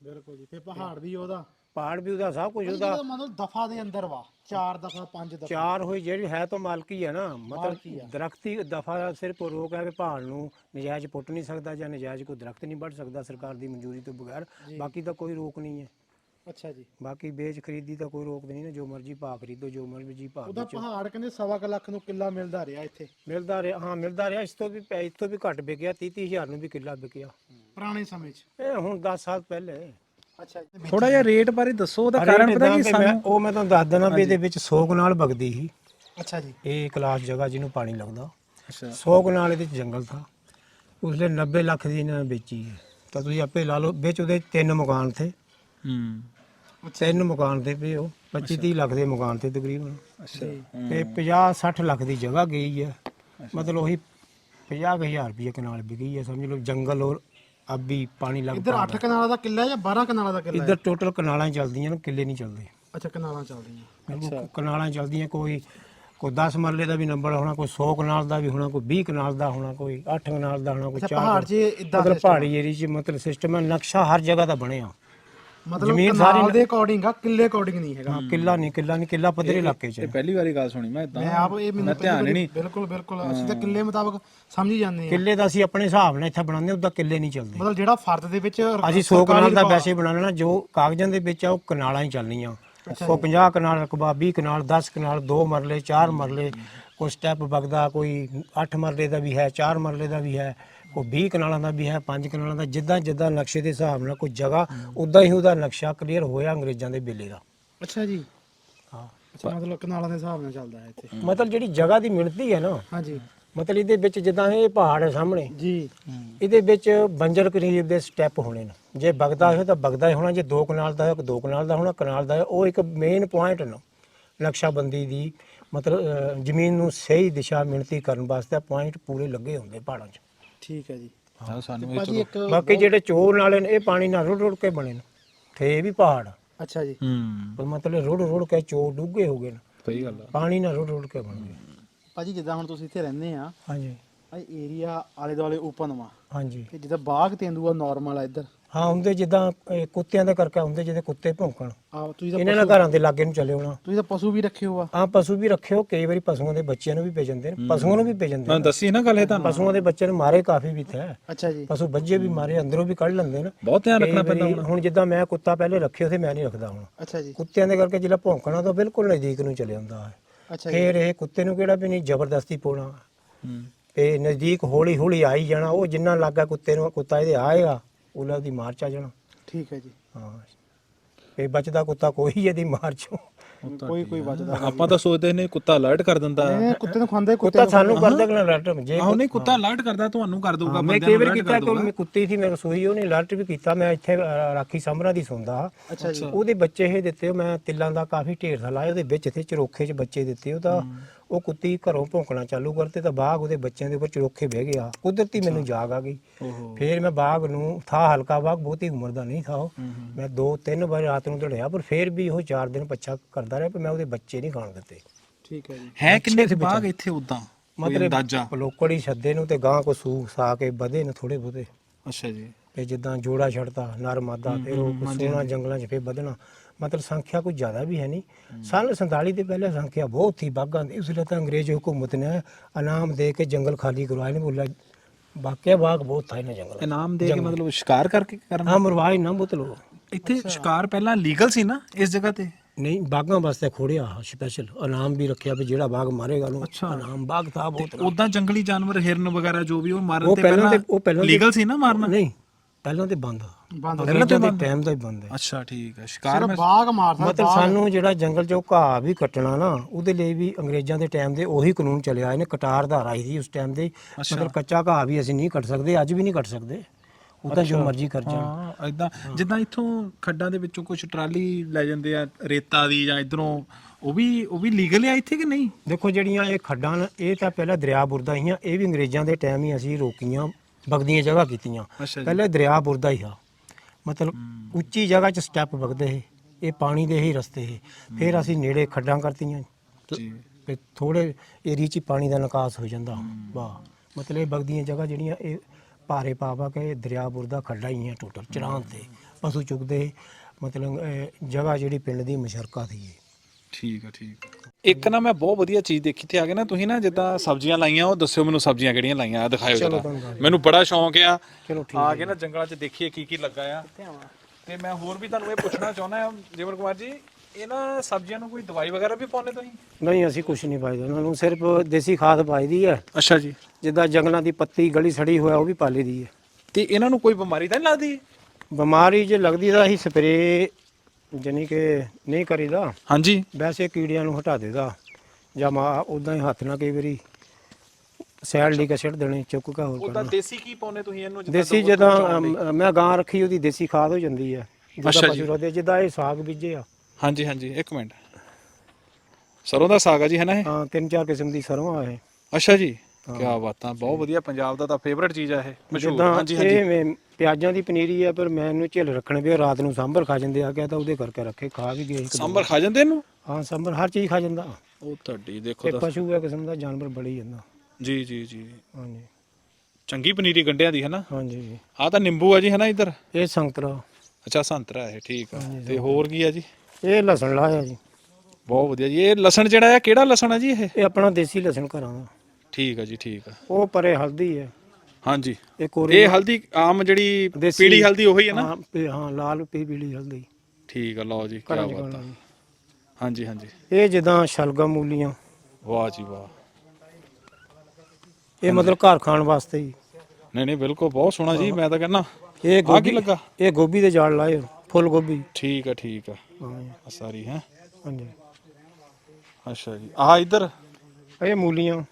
ਬਿਲਕੁਲ ਜੀ ਫੇ ਪਹਾੜ ਵੀ ਉਹਦਾ। ਪਹਾੜ ਵੀ ਉਹਦਾ ਸਭ ਕੁਝ ਉਹਦਾ। ਮਤਲਬ ਦਫਾ ਦੇ ਅੰਦਰ ਵਾ ਚਾਰ ਦਫਾ ਪੰਜ ਦਫਾ। ਚਾਰ ਹੋਈ ਜਿਹੜੀ ਹੈ ਤਾਂ ਮਾਲਕੀ ਹੈ ਨਾ ਮਤਲਬ ਦਰਖਤੀ ਦਫਾ ਦਾ ਸਿਰਫ ਰੋਕ ਹੈ ਕਿ ਪਹਾੜ ਨੂੰ ਨਜਾਇਜ਼ ਪੁੱਟ ਨਹੀਂ ਸਕਦਾ ਜਾਂ ਨਜਾਇਜ਼ ਕੋਈ ਦਰਖਤ ਨਹੀਂ ਵੱਢ ਸਕਦਾ ਸਰਕਾਰ ਦੀ ਮਨਜ਼ੂਰੀ ਤੋਂ ਬਗੈਰ ਬਾਕੀ ਤਾਂ ਕੋਈ ਰੋਕ ਨਹੀਂ ਹੈ। ਅੱਛਾ ਜੀ। ਬਾਕੀ ਵੇਚ ਖਰੀਦੀ ਤਾਂ ਕੋਈ ਰੋਕ ਨਹੀਂ ਨਾ ਜੋ ਮਰਜ਼ੀ ਭਾਅ ਖਰੀਦੋ ਜੋ ਮਰਜ਼ੀ ਭਾਅ ਉਹਦਾ ਵੇਚੋ ਪਹਾੜ ਕਹਿੰਦੇ ਸਵਾ ਕੁ ਲੱਖ ਨੂੰ ਕਿੱਲਾ ਮਿਲਦਾ ਰਿਹਾ ਇੱਥੇ। ਮਿਲਦਾ ਰਿਹਾ ਹਾਂ ਮਿਲਦਾ ਰਿਹਾ ਇਸ ਤੋਂ ਵੀ ਪੈ- ਇਸ ਤੋਂ ਵੀ ਘੱਟ ਵਿਕਿਆ 30 30 ਹਜ਼ਾਰ ਨੂੰ ਵੀ ਕਿੱਲਾ ਵਿਕਿਆ। ਪੁਰਾਣੇ ਸਮੇਂ 'ਚ। ਇਹ ਹੁਣ 10 ਸਾਲ ਪਹਿਲੇ। ਅੱਛਾ ਜੀ। ਥੋੜਾ ਜਿਹਾ ਰੇਟ ਬਾਰੇ ਦੱਸੋ ਉਹਦਾ ਕਾਰਨ ਪਤਾ ਕੀ ਸਾਨੂੰ? ਉਹ ਮੈਂ ਤੁਹਾਨੂੰ ਦੱਸ ਦੇਣਾ ਵੀ ਇਹਦੇ ਵਿੱਚ 100 ਕਨਾਲ ਵਗਦੀ ਸੀ। ਅੱਛਾ ਜੀ। ਇਹ ਕਲਾਸ ਜਗ੍ਹਾ ਜਿਹਨੂੰ ਪਾਣੀ ਲੱਗਦਾ। ਅੱਛਾ। 100 ਕਨਾਲ ਇਹਦੇ ਵਿੱਚ ਜੰਗਲ ਥਾ। ਉਸਲੇ 90 ਲੱਖ ਦੀ ਇਹਨਾਂ ਨੇ ਵੇਚੀ ਹੈ। ਤਾਂ ਤੁਸੀਂ ਆਪੇ ਲਾ ਲਓ ਵਿੱਚ ਉਹਦੇ ਤਿੰਨ ਮਕਾਨ ਥੇ। ਹੂੰ। ਤਿੰਨ ਮਕਾਨ ਤੇ ਪਏ ਉਹ 25 30 ਲੱਖ ਦੇ ਮਕਾਨ ਤੇ ਤਕਰੀਬਨ। ਅੱਛਾ। ਤੇ 50 60 ਲੱਖ ਦੀ ਜਗ੍ਹਾ ਗਈ ਹੈ ਮਤਲਬ ਉਹੀ 50000 ਰੁਪਏ ਕਨਾਲ ਵਿਕੀ ਹੈ ਸਮਝ ਲਓ ਜੰਗਲ ਔਰ ਅਬੀ ਪਾਣੀ ਲੱਗ ਇੱਧਰ 8 ਕਨਾਲਾਂ ਦਾ ਕਿੱਲਾ ਜਾਂ 12 ਕਨਾਲਾਂ ਦਾ ਕਿੱਲਾ ਇੱਧਰ ਟੋਟਲ ਕਨਾਲਾਂ ਹੀ ਚੱਲਦੀਆਂ ਨੇ ਕਿੱਲੇ ਨਹੀਂ ਚੱਲਦੇ। ਅੱਛਾ ਕਨਾਲਾਂ ਚੱਲਦੀਆਂ। ਬਿਲਕੁਲ ਕਨਾਲਾਂ ਚੱਲਦੀਆਂ ਕੋਈ ਕੋਈ 10 ਮਰਲੇ ਦਾ ਵੀ ਨੰਬਰ ਹੋਣਾ ਕੋਈ 100 ਕਨਾਲ ਦਾ ਵੀ ਹੋਣਾ ਕੋਈ 20 ਕਨਾਲ ਦਾ ਹੋਣਾ ਕੋਈ 8 ਕਨਾਲ ਦਾ ਹੋਣਾ ਕੋਈ 4 ਪਹਾੜ 'ਚ ਇਦਾਂ ਮਤਲਬ ਪਹਾੜੀ ਏਰੀਆ 'ਚ ਮਤਲਬ ਸਿਸਟਮ ਹੈ ਨਕਸ਼ਾ ਹਰ ਜਗ੍ਹਾ ਦਾ ਬਣਿਆ। ਮਤਲਬ ਜ਼ਮੀਨ ਕਨਾਲ ਸਾਰੀ- ਦੇ ਅਕੋਰਡਿੰਗ ਆ ਕਿੱਲੇ ਅਕੋਰਡਿੰਗ ਨਹੀਂ ਹੈਗਾ। ਹਾਂ ਕਿੱਲਾ ਨਹੀਂ ਕਿੱਲਾ ਨਹੀਂ ਕਿੱਲਾ ਪੱਧਰੇ ਇਲਾਕੇ 'ਚ ਹੈ। ਪਹਿਲੀ ਵਾਰੀ ਗੱਲ ਸੁਣੀ ਮੈਂ ਇਦਾਂ। ਮੈਂ ਆਪ ਇਹ ਮੈਨੂੰ ਧਿਆਨ ਹੀ ਨਹੀਂ। ਬਿਲਕੁਲ ਬਿਲਕੁਲ ਅਸੀਂ ਤਾਂ ਕਿੱਲੇ ਮੁਤਾਬਕ ਸਮਝੀ ਜਾਂਦੇ ਆ ਕਿੱਲੇ ਦਾ ਅਸੀਂ ਆਪਣੇ ਹਿਸਾਬ ਨਾਲ ਇੱਥੇ ਬਣਾਉਂਦੇ ਉਹਦਾ ਕਿੱਲੇ ਨਹੀਂ ਚੱਲਦੇ। ਮਤਲਬ ਜਿਹੜਾ ਫਰਦ ਦੇ ਵਿੱਚ ਅਸੀਂ 100 ਕਨਾਲ ਦਾ ਵੈਸੇ ਬਣਾ ਲੈਣਾ ਜੋ ਕਾਗਜ਼ਾਂ ਦੇ ਵਿੱਚ ਆ ਉਹ ਕਨਾਲਾਂ ਹੀ ਚੱਲਣੀਆਂ। ਕੋਈ 50 ਕਨਾਲ ਰਕਬਾ 20 ਕਨਾਲ 10 ਕਨਾਲ 2 ਮਰਲੇ 4 ਮਰਲੇ ਕੋਈ ਸਟੈਪ ਵਗਦਾ ਕੋਈ 8 ਮਰਲੇ ਦਾ ਵੀ ਹੈ 4 ਮਰਲੇ ਦਾ ਵੀ ਹੈ। ਕੋਈ 20 ਕਨਾਲਾਂ ਦਾ ਵੀ ਹੈ 5 ਕਨਾਲਾਂ ਦਾ ਜਿੱਦਾਂ ਜਿੱਦਾਂ ਨਕਸ਼ੇ ਦੇ ਹਿਸਾਬ ਨਾਲ ਕੋਈ ਜਗ੍ਹਾ ਉਦਾਂ ਹੀ ਉਹਦਾ ਨਕਸ਼ਾ ਕਲੀਅਰ ਹੋਇਆ ਅੰਗਰੇਜ਼ਾਂ ਦੇ ਵੇਲੇ ਦਾ। ਅੱਛਾ ਜੀ। ਹਾਂ। ਅੱਛਾ ਮਤਲਬ ਕਨਾਲਾਂ ਦੇ ਹਿਸਾਬ ਨਾਲ ਚੱਲਦਾ ਹੈ ਇੱਥੇ। ਮਤਲਬ ਜਿਹੜੀ ਜਗ੍ਹਾ ਦੀ ਮਿਣਤੀ ਹੈ ਨਾ ਹਾਂਜੀ। ਮਤਲਬ ਇਹਦੇ ਵਿੱਚ ਜਿੱਦਾਂ ਇਹ ਪਹਾੜ ਹੈ ਸਾਹਮਣੇ ਜੀ। ਇਹਦੇ ਵਿੱਚ ਬੰਜਰ ਕਰੀਬ ਦੇ ਸਟੈਪ ਹੋਣੇ ਨੇ। ਜੇ ਬਗਦਾ ਹੋਵੇ ਤਾਂ ਬਗਦਾ ਹੀ ਹੋਣਾ ਜੇ ਦੋ ਕਨਾਲ ਦਾ ਹੈ ਤਾਂ ਦੋ ਕਨਾਲ ਦਾ ਹੋਣਾ ਕਨਾਲ ਦਾ ਉਹ ਇੱਕ ਮੇਨ ਪੁਆਇੰਟ ਨੇ। ਨਕਸ਼ਾਬੰਦੀ ਦੀ ਮਤਲਬ ਅਹ, ਜ਼ਮੀਨ ਨੂੰ ਸਹੀ ਦਿਸ਼ਾ ਮਿਣਤੀ ਕਰਨ ਵਾਸਤੇ ਪੁਆਇੰਟ ਪੂਰੇ ਲੱਗੇ ਹੁੰਦੇ ਪਹਾੜਾਂ 'ਚ। ਠੀਕ ਹੈ ਜੀ। ਹਾਂ। ਸਾਨੂੰ ਭਾਜੀ ਇੱਕ ਬਾਕੀ ਜਿਹੜੇ ਚੋਰ ਨਾਲੇ ਨੇ ਇਹ ਪਾਣੀ ਨਾਲ ਰੁੜ ਰੁੜ ਕੇ ਬਣੇ ਨੇ। ਤੇ ਇਹ ਵੀ ਪਹਾੜ। ਅੱਛਾ ਜੀ। ਹੂੰ। ਪਰ ਮਤਲਬ ਰੁੜ ਰੁੜ ਕੇ ਚੋਰ ਡੁੱਗੇ ਹੋ ਗਏ ਨੇ। ਸਹੀ ਗੱਲ ਆ। ਪਾਣੀ ਨਾਲ ਰੁੜ ਰੁੜ ਕੇ ਬਣ ਗਏ। ਭਾਜੀ ਜਿੱਦਾਂ ਹੁਣ ਤੁਸੀਂ ਇੱਥੇ ਰਹਿੰਦੇ ਆ ਹਾਂਜੀ। ਇਹ ਏਰੀਆ ਆਲੇ ਦੁਆਲੇ ਓਪਨ ਵਾ। ਹਾਂਜੀ। ਤੇ ਜਿੱਦਾਂ ਬਾਗ ਤੇਂਦੂਆ ਨਾਰਮਲ ਆ ਇੱਧਰ। ਹਾਂ ਹੁੰਦੇ ਜਿੱਦਾਂ ਇਹ ਕੁੱਤਿਆਂ ਦਾ ਕਰਕੇ ਹੁੰਦੇ ਜਿਹਦੇ ਕੁੱਤੇ ਭੌਂਕਣ। ਆ ਤੁਸੀਂ ਤਾਂ ਇਹਨਾਂ ਨਾਲ ਘਰਾਂ ਦੇ ਲਾਗੇ ਨੂੰ ਚਲੇ ਆਉਣਾ। ਤੁਸੀਂ ਤਾਂ ਪਸ਼ੂ ਵੀ ਰੱਖੇ ਹੋ ਆ ਆ ਪਸ਼ੂ ਵੀ ਰੱਖਿਓ ਕਈ ਵਾਰੀ ਪਸ਼ੂਆਂ ਦੇ ਬੱਚਿਆਂ ਨੂੰ ਵੀ ਭੇਜ ਜਾਂਦੇ ਨੇ। ਪਸ਼ੂਆਂ ਨੂੰ ਵੀ ਭੇਜ ਜਾਂਦੇ ਮੈਂ ਨੇ। ਦੱਸੀ ਨਾ ਗੱਲ ਇਹ ਤੁਹਾਨੂੰ। ਪਸ਼ੂਆਂ ਦੇ ਬੱਚਿਆਂ ਨੂੰ ਮਾਰੇ ਕਾਫੀ ਵੀ ਥੇ ਅੱਛਾ ਜੀ। ਪਸ਼ੂ ਬੱਜੇ ਵੀ ਮਾਰੇ ਅੰਦਰੋਂ ਵੀ ਕੱਢ ਲੈਂਦੇ ਨੇ। ਬਹੁਤ ਧਿਆਨ ਰੱਖਣਾ ਪੈਂਦਾ ਵਾਰੀ ਹੁਣ। ਜਿੱਦਾਂ ਮੈਂ ਕੁੱਤਾ ਪਹਿਲੇ ਰੱਖੇ ਉਥੇ ਮੈਂ ਨਹੀਂ ਰੱਖਦਾ ਹੁਣ। ਅੱਛਾ ਜੀ। ਕੁੱਤਿਆਂ ਦੇ ਕਰਕੇ ਜਿਹੜਾ ਭੌਂਕਣਾ ਤਾਂ ਬਿਲਕੁਲ ਨਜ਼ਦੀਕ ਨੂੰ ਚਲੇ ਜਾਂਦਾ ਹੈ। ਅੱਛਾ ਜੀ। ਫੇਰ ਇਹ ਕੁੱਤੇ ਨੂੰ ਕਿਹੜਾ ਵੀ ਨਹੀਂ ਜ਼ਬਰਦਸਤੀ ਪਾਉਣਾ ਹੂੰ। ਤੇ ਨਜ਼ਦੀਕ ਹੌਲੀ ਹੌਲੀ ਆਈ ਜਾਣਾ ਉਹ ਜਿੰਨਾ ਲੱਗਾ ਕੁੱਤੇ ਨੂੰ ਕੁੱਤਾ ਇਹਦੇ ਆਏਗਾ। ਉਹਨਾਂ ਦੀ ਮਾਰ ਚ ਆ ਜਾਣਾ। ਠੀਕ ਹੈ ਜੀ। ਹਾਂ। ਇਹ ਬਚਦਾ ਕੁੱਤਾ ਕੋਈ ਇਹਦੀ ਮਾਰ ਚੋਂ। ਕੋਈ ਕੋਈ ਬਚਦਾ ਆਪਾਂ ਤਾਂ ਸੋਚਦੇ ਨੇ ਕੁੱਤਾ ਅਲਰਟ ਕਰ ਦਿੰਦਾ। ਇਹ ਕੁੱਤੇ ਨੂੰ ਖਾਂਦੇ ਕੁੱਤੇ ਸਾਨੂੰ ਕਰ ਦੇਣਾ ਅਲਰਟ ਜੇ ਆਹੋ ਨਹੀਂ ਕੁੱਤਾ ਅਲਰਟ ਕਰਦਾ ਤੁਹਾਨੂੰ ਕਰ ਦਊਗਾ ਮੈਂ ਕਈ ਵਾਰ ਕੀਤਾ ਕਿ ਮੈਂ ਕੁੱਤੀ ਸੀ ਮੇਰੇ ਸੋਈ ਉਹਨੇ ਅਲਰਟ ਵੀ ਕੀਤਾ ਮੈਂ ਇੱਥੇ ਰਾਖੀ ਸਮਰਾ ਦੀ ਸੌਂਦਾ। ਅੱਛਾ ਜੀ। ਉਹਦੇ ਬੱਚੇ ਇਹ ਦਿੱਤੇ ਮੈਂ ਤਿੱਲਾਂ ਦਾ ਕਾਫੀ ਢੇਰ ਥਾ ਲਾਇਆ ਉਹਦੇ ਵਿੱਚ ਤੇ ਚਰੋਖੇ 'ਚ ਬੱਚੇ ਦਿੱਤੇ ਉਹ ਤਾਂ ਉਹ ਕੁੱਤੀ ਘਰੋਂ ਭੌਂਕਣਾ ਚਾਲੂ ਕਰਤੇ ਤਾਂ ਬਾਗ ਉਹਦੇ ਬੱਚਿਆਂ ਦੇ ਉੱਪਰ ਚਰੋਖੇ ਬਹਿ ਗਿਆ। ਕੁਦਰਤੀ ਮੈਨੂੰ ਜਾਗ ਆ ਗਈ। ਫਿਰ ਮੈਂ ਬਾਗ ਨੂੰ ਥਾ ਹਲਕਾ ਬਾਗ ਬਹੁਤੀ ਉਮਰ ਦਾ ਨਹੀਂ ਥਾ ਉਹ। ਮੈਂ ਦੋ ਤਿੰਨ ਵਾਰ ਰਾਤ ਨੂੰ ਦੜਿਆ ਪਰ ਫਿਰ ਵੀ ਉਹ ਚਾਰ ਦਿਨ ਪੱਛਾ ਕਰਦਾ ਰਿਹਾ ਪਰ ਮੈਂ ਉਹਦੇ ਬੱਚੇ ਨਹੀਂ ਖਾਣ ਦਿੱਤੇ। ਠੀਕ ਹੈ ਜੀ। ਹੈ ਕਿੰਨੇ ਬਾਗ ਇੱਥੇ ਉਦਾਂ ਮਤਲਬ ਲੋਕੜੀ ਛੱਦੇ ਨੂੰ ਤੇ ਗਾਂ ਕੋ ਸੂ ਸਾ ਕੇ ਵਧੇ ਨੇ ਥੋੜੇ ਬਹੁਤੇ। ਅੱਛਾ ਜੀ। ਤੇ ਜਿੱਦਾਂ ਜੋੜਾ ਛੱਡਦਾ ਨਰ ਮਾਦਾ ਫਿਰ ਉਹ ਸੋਨਾ ਜੰਗਲਾਂ 'ਚ ਫਿਰ ਵਧਣਾ। ਮਤਲਬ ਸੰਖਿਆ ਕੋਈ ਜ਼ਿਆਦਾ ਵੀ ਹੈ ਨਹੀਂ। ਸਾਲ 47 ਦੇ ਪਹਿਲੇ ਸੰਖਿਆ ਬਹੁਤ ਥੀ ਬਾਗਾਂ ਦੀ। ਉਸ ਵੇਲੇ ਤਾਂ ਅੰਗਰੇਜ਼ ਹੁਕੂਮਤ ਨੇ ਇਨਾਮ ਦੇ ਕੇ ਜੰਗਲ ਖਾਲੀ ਕਰਵਾਏ ਨੇ ਬੋਲਾ ਬਾਕਿਆ ਬਾਗ ਬਹੁਤ ਥਾ ਇਹਨਾਂ ਜੰਗਲ ਇਨਾਮ ਦੇ ਕੇ ਮਤਲਬ ਸ਼ਿਕਾਰ ਕਰਕੇ ਕਰਨਾ? ਹਾਂ ਮਰਵਾਈ ਨਾ ਬਤਲੋ ਇੱਥੇ ਸ਼ਿਕਾਰ ਪਹਿਲਾਂ ਲੀਗਲ ਸੀ ਨਾ ਇਸ ਜਗ੍ਹਾ ਤੇ? ਨਹੀਂ ਬਾਗਾਂ ਵਾਸਤੇ ਖੋੜਿਆ ਸਪੈਸ਼ਲ। ਇਨਾਮ ਵੀ ਰੱਖਿਆ ਵੀ ਜਿਹੜਾ ਬਾਗ ਮਾਰੇਗਾ ਨੂੰ ਇਨਾਮ ਬਾਗ ਥਾ ਬਹੁਤ ਉਦਾਂ ਜੰਗਲੀ ਜਾਨਵਰ ਹਿਰਨ ਵਗੈਰਾ ਜੋ ਵੀ ਉਹ ਮਾਰਨ ਤੇ ਉਹ ਪਹਿਲਾਂ ਲੀਗਲ ਸੀ ਨਾ ਮਾਰਨਾ? ਨਹੀਂ ਪਹਿਲਾਂ ਤੇ ਬੰਦ ਬੰਦ ਪਹਿਲਾਂ ਤੇ ਟਾਈਮ ਦਾ ਹੀ ਬੰਦ ਹੈ ਅੱਛਾ ਠੀਕ ਹੈ ਸ਼ਿਕਾਰ ਮੈਂ ਬਾਗ ਮਾਰਦਾ ਮਤਲਬ ਸਾਨੂੰ ਜਿਹੜਾ ਜੰਗਲ ਚੋਂ ਘਾਹ ਵੀ ਕੱਟਣਾ ਨਾ ਉਹਦੇ ਲਈ ਵੀ ਅੰਗਰੇਜ਼ਾਂ ਦੇ ਟਾਈਮ ਦੇ ਉਹੀ ਕਾਨੂੰਨ ਚੱਲਿਆ। ਆਏ ਨੇ ਕਟਾਰ ਧਾਰ ਸੀ ਉਸ ਟਾਈਮ ਦੇ। ਮਤਲਬ ਕੱਚਾ ਘਾਹ ਵੀ ਅਸੀਂ ਨਹੀਂ ਕੱਟ ਸਕਦੇ ਅੱਜ ਵੀ ਨਹੀਂ ਕੱਟ ਸਕਦੇ। ਉਹ ਤਾਂ ਜੋ ਮਰਜ਼ੀ ਕਰ ਜਾਣ। ਹਾਂ ਇਦਾਂ ਜਿੱਦਾਂ ਇੱਥੋਂ ਖੱਡਾਂ ਦੇ ਵਿੱਚੋਂ ਕੁਝ ਟਰਾਲੀ ਲੈ ਜਾਂਦੇ ਆ ਰੇਤਾ ਦੀ ਜਾਂ ਇਧਰੋਂ ਉਹ ਵੀ ਉਹ ਵੀ ਲੀਗਲ ਆ ਇੱਥੇ ਕਿ ਨਹੀਂ? ਦੇਖੋ ਜਿਹੜੀਆਂ ਇਹ ਖੱਡਾਂ ਨੇ ਇਹ ਤਾਂ ਪਹਿਲਾਂ ਦਰਿਆ ਬੁਰਦਾ ਹੀਆਂ ਇਹ ਵੀ ਅੰਗਰੇਜ਼ਾਂ ਦੇ ਟਾਈਮ ਹੀ ਅਸੀਂ ਰੋਕੀਆਂ। ਵਗਦੀਆਂ ਜਗ੍ਹਾ ਕੀਤੀਆਂ। ਅੱਛਾ ਜੀ। ਪਹਿਲਾਂ ਦਰਿਆ ਬੁਰਦਾ ਹੀ ਆ। ਮਤਲਬ ਉੱਚੀ ਜਗ੍ਹਾ 'ਚ ਸਟੈਪ ਵਗਦੇ ਸੀ। ਇਹ ਪਾਣੀ ਦੇ ਹੀ ਰਸਤੇ ਸੀ। ਫਿਰ ਅਸੀਂ ਨੇੜੇ ਖੱਡਾਂ ਕਰਤੀਆਂ। ਜੀ। ਤੇ ਥੋੜੇ ਏਰੀਏ 'ਚ ਹੀ ਪਾਣੀ ਦਾ ਨਿਕਾਸ ਹੋ ਜਾਂਦਾ। ਵਾਹ। ਮਤਲਬ ਇਹ ਬਗਦੀਆਂ ਜਗ੍ਹਾ ਜਿਹੜੀਆਂ ਇਹ ਭਾਰੇ ਪਾ ਪਾ ਕੇ ਦਰਿਆ ਬੁਰਦਾ ਖੱਡਾ ਹੀ ਆ ਟੋਟਲ ਚਰਾਂ ਤੇ। ਪਸ਼ੂ ਚੁਗਦੇ ਮਤਲਬ ਇਹ ਜਗ੍ਹਾ ਜਿਹੜੀ ਪਿੰਡ ਦੀ ਮਸ਼ਰਕਾ ਹੈ ਠੀਕ ਆ ਠੀਕ ਆ। ਇੱਕ ਨਾ ਮੈਂ ਬਹੁਤ ਵਧੀਆ ਚੀਜ਼ ਦੇਖੀ ਤੇ ਆ ਕੇ ਨਾ ਤੁਸੀਂ ਨਾ ਜਿੱਦਾਂ ਸਬਜ਼ੀਆਂ ਲਾਈਆਂ ਉਹ ਦੱਸਿਓ ਮੈਨੂੰ ਸਬਜ਼ੀਆਂ ਕਿਹੜੀਆਂ ਲਾਈਆਂ ਆ ਦਿਖਾਇਓ ਜਰਾ। ਮੈਨੂੰ ਬੜਾ ਸ਼ੌਂਕ ਆ। ਆ ਕੇ ਨਾ ਜੰਗਲਾਂ 'ਚ ਦੇਖੀਏ ਕੀ ਕੀ ਲੱਗਾ ਆ। ਤੇ ਮੈਂ ਹੋਰ ਵੀ ਤੁਹਾਨੂੰ ਇਹ ਪੁੱਛਣਾ ਚਾਹੁੰਦਾ ਆ ਜੀਵਨ ਕੁਮਾਰ ਜੀ ਇਹਨਾਂ ਸਬਜ਼ੀਆਂ ਨੂੰ ਕੋਈ ਦਵਾਈ ਵਗੈਰਾ ਵੀ ਪਾਉਂਦੇ ਤੁਸੀਂ? ਨਹੀਂ ਅਸੀਂ ਕੁਝ ਨਹੀਂ ਪਾਈਦਾ ਉਹਨਾਂ ਨੂੰ ਸਿਰਫ ਦੇਸੀ ਖਾਦ ਪਾਈਦੀ ਹੈ। ਅੱਛਾ ਜੀ। ਜਿੱਦਾਂ ਜੰਗਲਾਂ ਦੀ ਪੱਤੀ ਗਲੀ ਸੜੀ ਹੋਇਆ ਉਹ ਵੀ ਪਾਲੀ ਦੀ ਹੈ। ਤੇ ਇਹਨਾਂ ਨੂੰ ਕੋਈ ਬਿਮਾਰੀ ਤਾਂ ਨਹੀਂ ਲੱਗਦੀ? ਬਿਮਾਰੀ ਜੇ ਲੱਗਦੀ ਤਾਂ ਅਸੀਂ ਸਪਰੇ ਜਾਨੀ ਕਿ ਨਹੀਂ ਕਰੀਦਾ। ਹਾਂਜੀ। ਵੈਸੇ ਕੀੜਿਆਂ ਨੂੰ ਹਟਾ ਦੇਦਾ। ਜਾਂ ਮਾ ਉਦਾਂ ਹੀ ਹੱਥ ਨਾਲ ਕਈ ਵਾਰੀ ਸੈਲ ਲੀ ਕੇ ਦੇਣੇ ਚੁੱਕ ਕੇ ਹੋਰ ਉਦਾਂ ਕਰਨਾ। ਦੇਸੀ ਕੀ ਪਾਉਂਦੇ ਤੁਸੀਂ ਇਹਨੂੰ ਜਿੱਦਾਂ ਦੇਸੀ ਜਦੋਂ ਅਮ, ਮੈਂ ਗਾਂ ਰੱਖੀ ਉਹਦੀ ਦੇਸੀ ਖਾਦ ਹੋ ਜਾਂਦੀ ਹੈ ਅੱਛਾ ਜਿੱਦਾਂ ਜੀ। ਪਸ਼ੂ ਰੋਦੇ ਜਿੱਦਾਂ ਇਹ ਸਾਗ ਬੀਜੇ ਆ। ਹਾਂਜੀ ਹਾਂਜੀ ਇੱਕ ਮਿੰਟ। ਸਰੋਂ ਦਾ ਸਾਗ ਆ ਜੀ ਹੈ ਨਾ ਇਹ? ਹਾਂ ਤਿੰਨ ਚਾਰ ਕਿਸਮ ਦੀ ਸਰੋਂ ਆ ਇਹ। ਅੱਛਾ ਜੀ। ਕੀ ਬਾਤਾਂ ਬਹੁਤ ਵਧੀਆ ਪੰਜਾਬ ਦਾ ਤਾਂ ਫੇਵਰਟ ਚੀਜ਼ ਆ ਇਹ ਮਸ਼ਹੂਰ। ਜਿੱਦਾਂ ਹਾਂਜੀ ਹਾਂਜੀ। ਇਹ ਪਿਆਜ਼ਾਂ ਦੀ ਪਨੀਰੀ ਆ ਪਰ ਮੈਂ ਇਹਨੂੰ ਝਿਲ ਰੱਖਣ ਵੀ ਰਾਤ ਨੂੰ ਸਾਂਭਰ ਖਾ ਜਾਂਦੇ ਆ ਗਿਆ ਤਾਂ ਉਹਦੇ ਕਰਕੇ ਰੱਖੇ ਖਾ ਵੀ ਗਏ। ਸਾਂਬਰ ਖਾ ਜਾਂਦੇ ਇਹਨੂੰ? ਹਾਂ ਸਾਂਭਰ ਹਰ ਚੀਜ਼ ਖਾ ਜਾਂਦਾ। ਉਹ ਤੁਹਾਡੀ ਦੇਖੋ ਇਹ ਤਾਂ ਪਸ਼ੂ ਹੈ ਕਿਸਮ ਦਾ ਜਾਨਵਰ ਬੜੀ ਜਾਂਦਾ ਜੀ ਜੀ ਜੀ। ਹਾਂਜੀ। ਚੰਗੀ ਪਨੀਰੀ ਗੰਡਿਆਂ ਦੀ ਹੈ ਨਾ? ਹਾਂਜੀ। ਆ ਤਾਂ ਨਿੰਬੂ ਆ ਜੀ ਹੈ ਨਾ ਇੱਧਰ? ਇਹ ਸੰਤਰਾ। ਅੱਛਾ ਸੰਤਰਾ ਹੈ ਠੀਕ ਆ। ਤੇ ਹੋਰ ਕੀ ਆ ਜੀ? ਇਹ ਲਸਣ ਲਾਇਆ ਜੀ। ਬਹੁਤ ਵਧੀਆ ਜੀ। ਇਹ ਲਸਣ ਜਿਹੜਾ ਆ ਕਿਹੜਾ ਲਸਣ ਆ ਜੀ ਇਹ? ਇਹ ਆਪਣਾ ਦੇਸੀ ਲਸਣ ਘਰਾਂ ਦਾ। ਠੀਕ ਆ ਜੀ ਠੀਕ ਆ। ਉਹ ਪਰੇ ਹਲਦੀ ਹੈ। ਹਾਂਜੀ। ਇਹ ਹਲਦੀ ਆਮ ਜਿਹੜੀ ਦੇਸੀ- ਪੀਲੀ ਹਲਦੀ ਉਹੀ ਹੈ ਨਾ? ਹਾਂ ਪੀ- ਹਾਂ ਲਾਲ ਪੀ ਪੀਲੀ ਹਲਦੀ। ਠੀਕ ਆ ਲਓ ਜੀ ਕੀ ਘਰਾਂ ਚ ਬਾਤ ਆ। ਹਾਂਜੀ ਹਾਂਜੀ। ਇਹ ਜਿੱਦਾਂ ਸ਼ਲਗਮ ਮੂਲੀਆਂ। ਵਾਹ ਜੀ ਵਾਹ। ਇਹ ਮਤਲਬ ਘਰ ਖਾਣ ਵਾਸਤੇ ਹੀ। ਨਹੀਂ ਨਹੀਂ ਬਿਲਕੁਲ ਬਹੁਤ ਸੋਹਣਾ ਜੀ ਮੈਂ ਤਾਂ ਕਹਿੰਦਾ। ਇਹ ਕੀ ਗੋਭੀ ਲੱਗਾ? ਇਹ ਗੋਭੀ ਦੇ ਜਾਲ ਲਾਏ ਫੁੱਲ ਗੋਭੀ। ਠੀਕ ਆ ਠੀਕ ਆ। ਹਾਂ ਆਹ ਸਾਰੀ ਹੈ? ਹਾਂਜੀ। ਅੱਛਾ ਜੀ। ਆ ਇੱਧਰ? ਇਹ ਮੂਲੀਆਂ।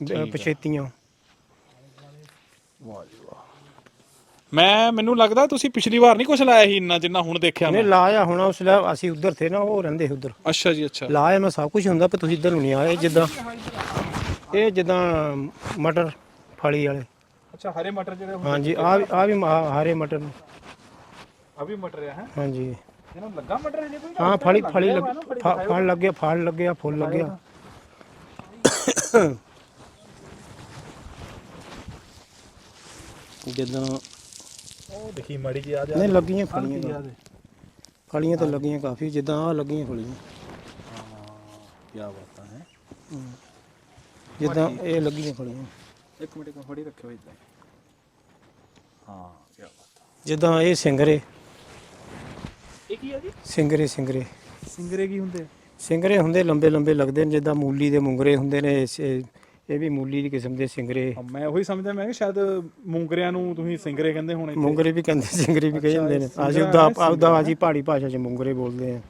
ਪਛੇਤੀਆਂ ਵਾਹ ਜੀ ਵਾਹ ਮੈਂ ਮੈਨੂੰ ਲੱਗਦਾ ਤੁਸੀਂ ਪਿਛਲੀ ਵਾਰ ਨਹੀਂ ਕੁਝ ਲਾਇਆ ਸੀ ਇੰਨਾ ਜਿੰਨਾ ਹੁਣ ਦੇਖਿਆ ਮੈਂ। ਲਾਇਆ ਹੁਣ ਉਸ ਲਈ ਅਸੀਂ ਉੱਧਰ ਥੇ ਨਾ ਉਹ ਰਹਿੰਦੇ ਸੀ ਉੱਧਰ। ਅੱਛਾ ਜੀ ਅੱਛਾ। ਲਾਇਆ ਮੈਂ ਸਭ ਕੁਝ ਹੁੰਦਾ ਪਰ ਤੁਸੀਂ ਇੱਧਰ ਨੂੰ ਨਹੀਂ ਆਏ ਜਿੱਦਾਂ ਇਹ ਜਿੱਦਾਂ ਮਟਰ ਫਲੀ ਵਾਲੇ। ਅੱਛਾ ਹਰੇ ਮਟਰ ਜਿਹੜੇ ਹਾਂਜੀ ਆ ਆ ਵੀ ਮ- ਹਰੇ ਮਟਰ ਨੇ। ਆ ਵੀ ਮਟਰ ਆ ਹੈ? ਹਾਂਜੀ। ਇਹਨਾਂ ਲੱਗਾ ਮਟਰ ਜੇ ਕੋਈ? ਹਾਂ ਫਲੀ ਫਲੀ ਲੱਗ ਫ- ਫਲ ਲੱਗੇ ਫਲ ਲੱਗਿਆ ਫੁੱਲ ਲੱਗਿਆ। ਜਿੱਦਾਂ ਉਹ ਦੇਖੀ ਮੜੀ ਜੀ ਆ ਜਾ ਨਹੀਂ ਲੱਗੀਆਂ ਫਲੀਆਂ। ਫਲੀਆਂ ਤਾਂ। ਲੱਗੀਆਂ ਕਾਫੀ ਜਿੱਦਾਂ ਆ ਲੱਗੀਆਂ ਫਲੀਆਂ ਕੀ ਬਾਤਾਂ ਹੈ। ਜਿੱਦਾਂ ਇਹ ਲੱਗੀਆਂ ਫਲੀਆਂ ਇੱਕ ਮਿੰਟ ਕੋ ਫੜੀ ਰੱਖਿਓ ਇਦਾਂ ਹਾਂ। ਕੀ ਬਾਤ ਜਿੱਦਾਂ ਇਹ ਸਿੰਗਰੇ। ਇਹ ਕੀ ਆ ਜੀ? ਸਿੰਗਰੇ ਸਿੰਗਰੇ। ਸਿੰਗਰੇ ਕੀ ਹੁੰਦੇ ਸਿੰਗਰੇ ਹੁੰਦੇ ਲੰਬੇ ਲੰਬੇ ਲੱਗਦੇ ਨੇ ਜਿੱਦਾਂ ਮੂਲੀ ਦੇ ਮੁੰਗਰੇ ਹੁੰਦੇ ਨੇ ਇਸ- ਇਹ ਵੀ ਮੂਲੀ ਦੀ ਕਿਸਮ ਦੇ ਸਿੰਗਰੇ। ਮੈਂ ਉਹੀ ਸਮਝਦਾ ਮੈਂ ਕਿ ਸ਼ਾਇਦ ਮੂੰਗਰਿਆਂ ਨੂੰ ਤੁਸੀਂ ਸਿੰਗਰੇ ਕਹਿੰਦੇ ਹੋਣੇ। ਮੁੰਗਰੇ ਵੀ ਕਹਿੰਦੇ ਸਿੰਗਰੇ ਵੀ ਕਹੇ ਜਾਂਦੇ ਨੇ। ਅਸੀਂ ਉਹਦਾ ਆਪਦਾ ਅਸੀਂ ਪਹਾੜੀ ਭਾਸ਼ਾ 'ਚ ਮੁੰਗਰੇ ਬੋਲਦੇ ਆ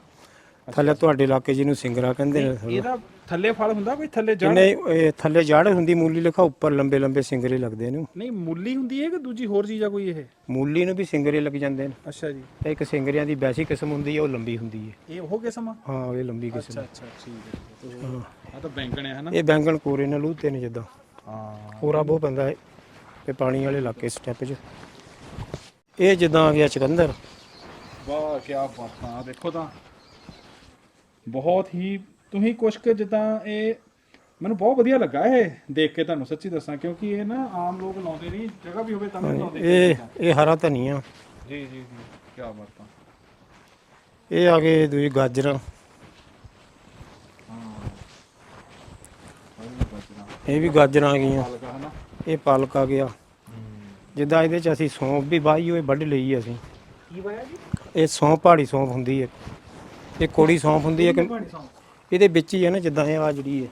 ਥੱਲੇ ਤੁਹਾਡੇ ਇਲਾਕੇ ਜਿਹਨੂੰ ਸਿੰਗਰਾ ਕਹਿੰਦੇ ਨੇ ਇਹਦਾ ਥੱਲੇ ਫਲ ਹੁੰਦਾ ਕੋਈ ਥੱਲੇ ਜੜ? ਜਿਹਨੇ ਇਹ ਥੱਲੇ ਜੜ ਹੁੰਦੀ ਮੂਲੀ ਲਿਖਾ ਉੱਪਰ ਲੰਬੇ ਲੰਬੇ ਸਿੰਗਰੇ ਲੱਗਦੇ ਨੇ ਨਹੀਂ ਮੁੱਲੀ ਹੁੰਦੀ ਹੈ ਕਿ ਦੂਜੀ ਹੋਰ ਚੀਜ਼ ਆ ਕੋਈ ਇਹ? ਮੂਲੀ ਨੂੰ ਵੀ ਸਿੰਗਰੇ ਲੱਗ ਜਾਂਦੇ ਨੇ। ਅੱਛਾ ਜੀ। ਤੇ ਇੱਕ ਸਿੰਗਰਿਆਂ ਦੀ ਵੈਸੀ ਕਿਸਮ ਹੁੰਦੀ ਹੈ ਉਹ ਲੰਬੀ ਹੁੰਦੀ ਹੈ। ਇਹ ਉਹ ਕਿਸਮ ਆ? ਹਾਂ ਇਹ ਲੰਬੀ ਕਿਸਮ ਅੱਛਾ ਅੱਛਾ ਠੀਕ ਹੈ ਆ ਤਾਂ ਬੈਂਗਣ ਹੈ ਹਨਾ? ਇਹ ਬੈਂਗਣ ਕੋਰੇ ਨਾਲ ਲੂਤੇ ਨੇ ਜਿੱਦਾਂ। ਹਾਂ। ਕੋਰਾ ਬਹੁਤ ਪੈਂਦਾ ਹੈ ਤੇ ਪਾਣੀ ਵਾਲੇ ਇਲਾਕੇ ਸਟੈਪ 'ਚ। ਇਹ ਜਿੱਦਾਂ ਆ ਗਿਆ ਚਕੰਦਰ। ਵਾਹ ਕੀ ਬਾਤਾਂ ਆ ਦੇਖੋ ਤਾਂ। ਬਹੁਤ ਹੀ ਤੁਸੀਂ ਕੁਛ ਕੁ ਜਿੱਦਾਂ ਇਹ ਮੈਨੂੰ ਬਹੁਤ ਵਧੀਆ ਲੱਗਾ ਇਹ ਦੇਖ ਕੇ ਤੁਹਾਨੂੰ ਸੱਚੀ ਦੱਸਾਂ ਕਿਉਂਕਿ ਇਹ ਨਾ ਆਮ ਲੋਕ ਲਾਉਂਦੇ ਨਹੀਂ ਜਗ੍ਹਾ ਵੀ ਹੋਵੇ ਤਾਂ ਵੀ ਲਾਉਂਦੇ ਇਹ ਇਹ ਹਰਾ ਧਨੀਆ। ਜੀ ਜੀ ਜੀ ਕੀ ਬਾਤਾਂ ਇਹ ਆ ਗਏ ਦੂਜੀ ਗਾਜਰਾਂ। ਇਹ ਵੀ ਗਾਜਰਾਂ ਆ ਗਈਆਂ। ਇਹ ਪਾਲਕ ਆ ਗਿਆ। ਜਿੱਦਾਂ ਇਹਦੇ ਚ ਅਸੀਂ ਸੌਂਫ ਵੀ ਵਾਹੀ ਹੋਏ ਵੱਢ ਲਈ ਅਸੀਂ। ਕੀ ਵਾਇਆ ਜੀ? ਇਹ ਸੌਂਫ ਪਹਾੜੀ ਸੌਂਫ ਹੁੰਦੀ ਹੈ। ਇਹ ਕੋੜੀ ਸੌਂਫ ਹੁੰਦੀ ਹੈ ਕਿ ਇਹਦੇ ਵਿੱਚ ਹੀ ਹੈ ਨਾ ਜਿੱਦਾਂ ਇਹ ਆ ਜਿਹੜੀ ਹੈ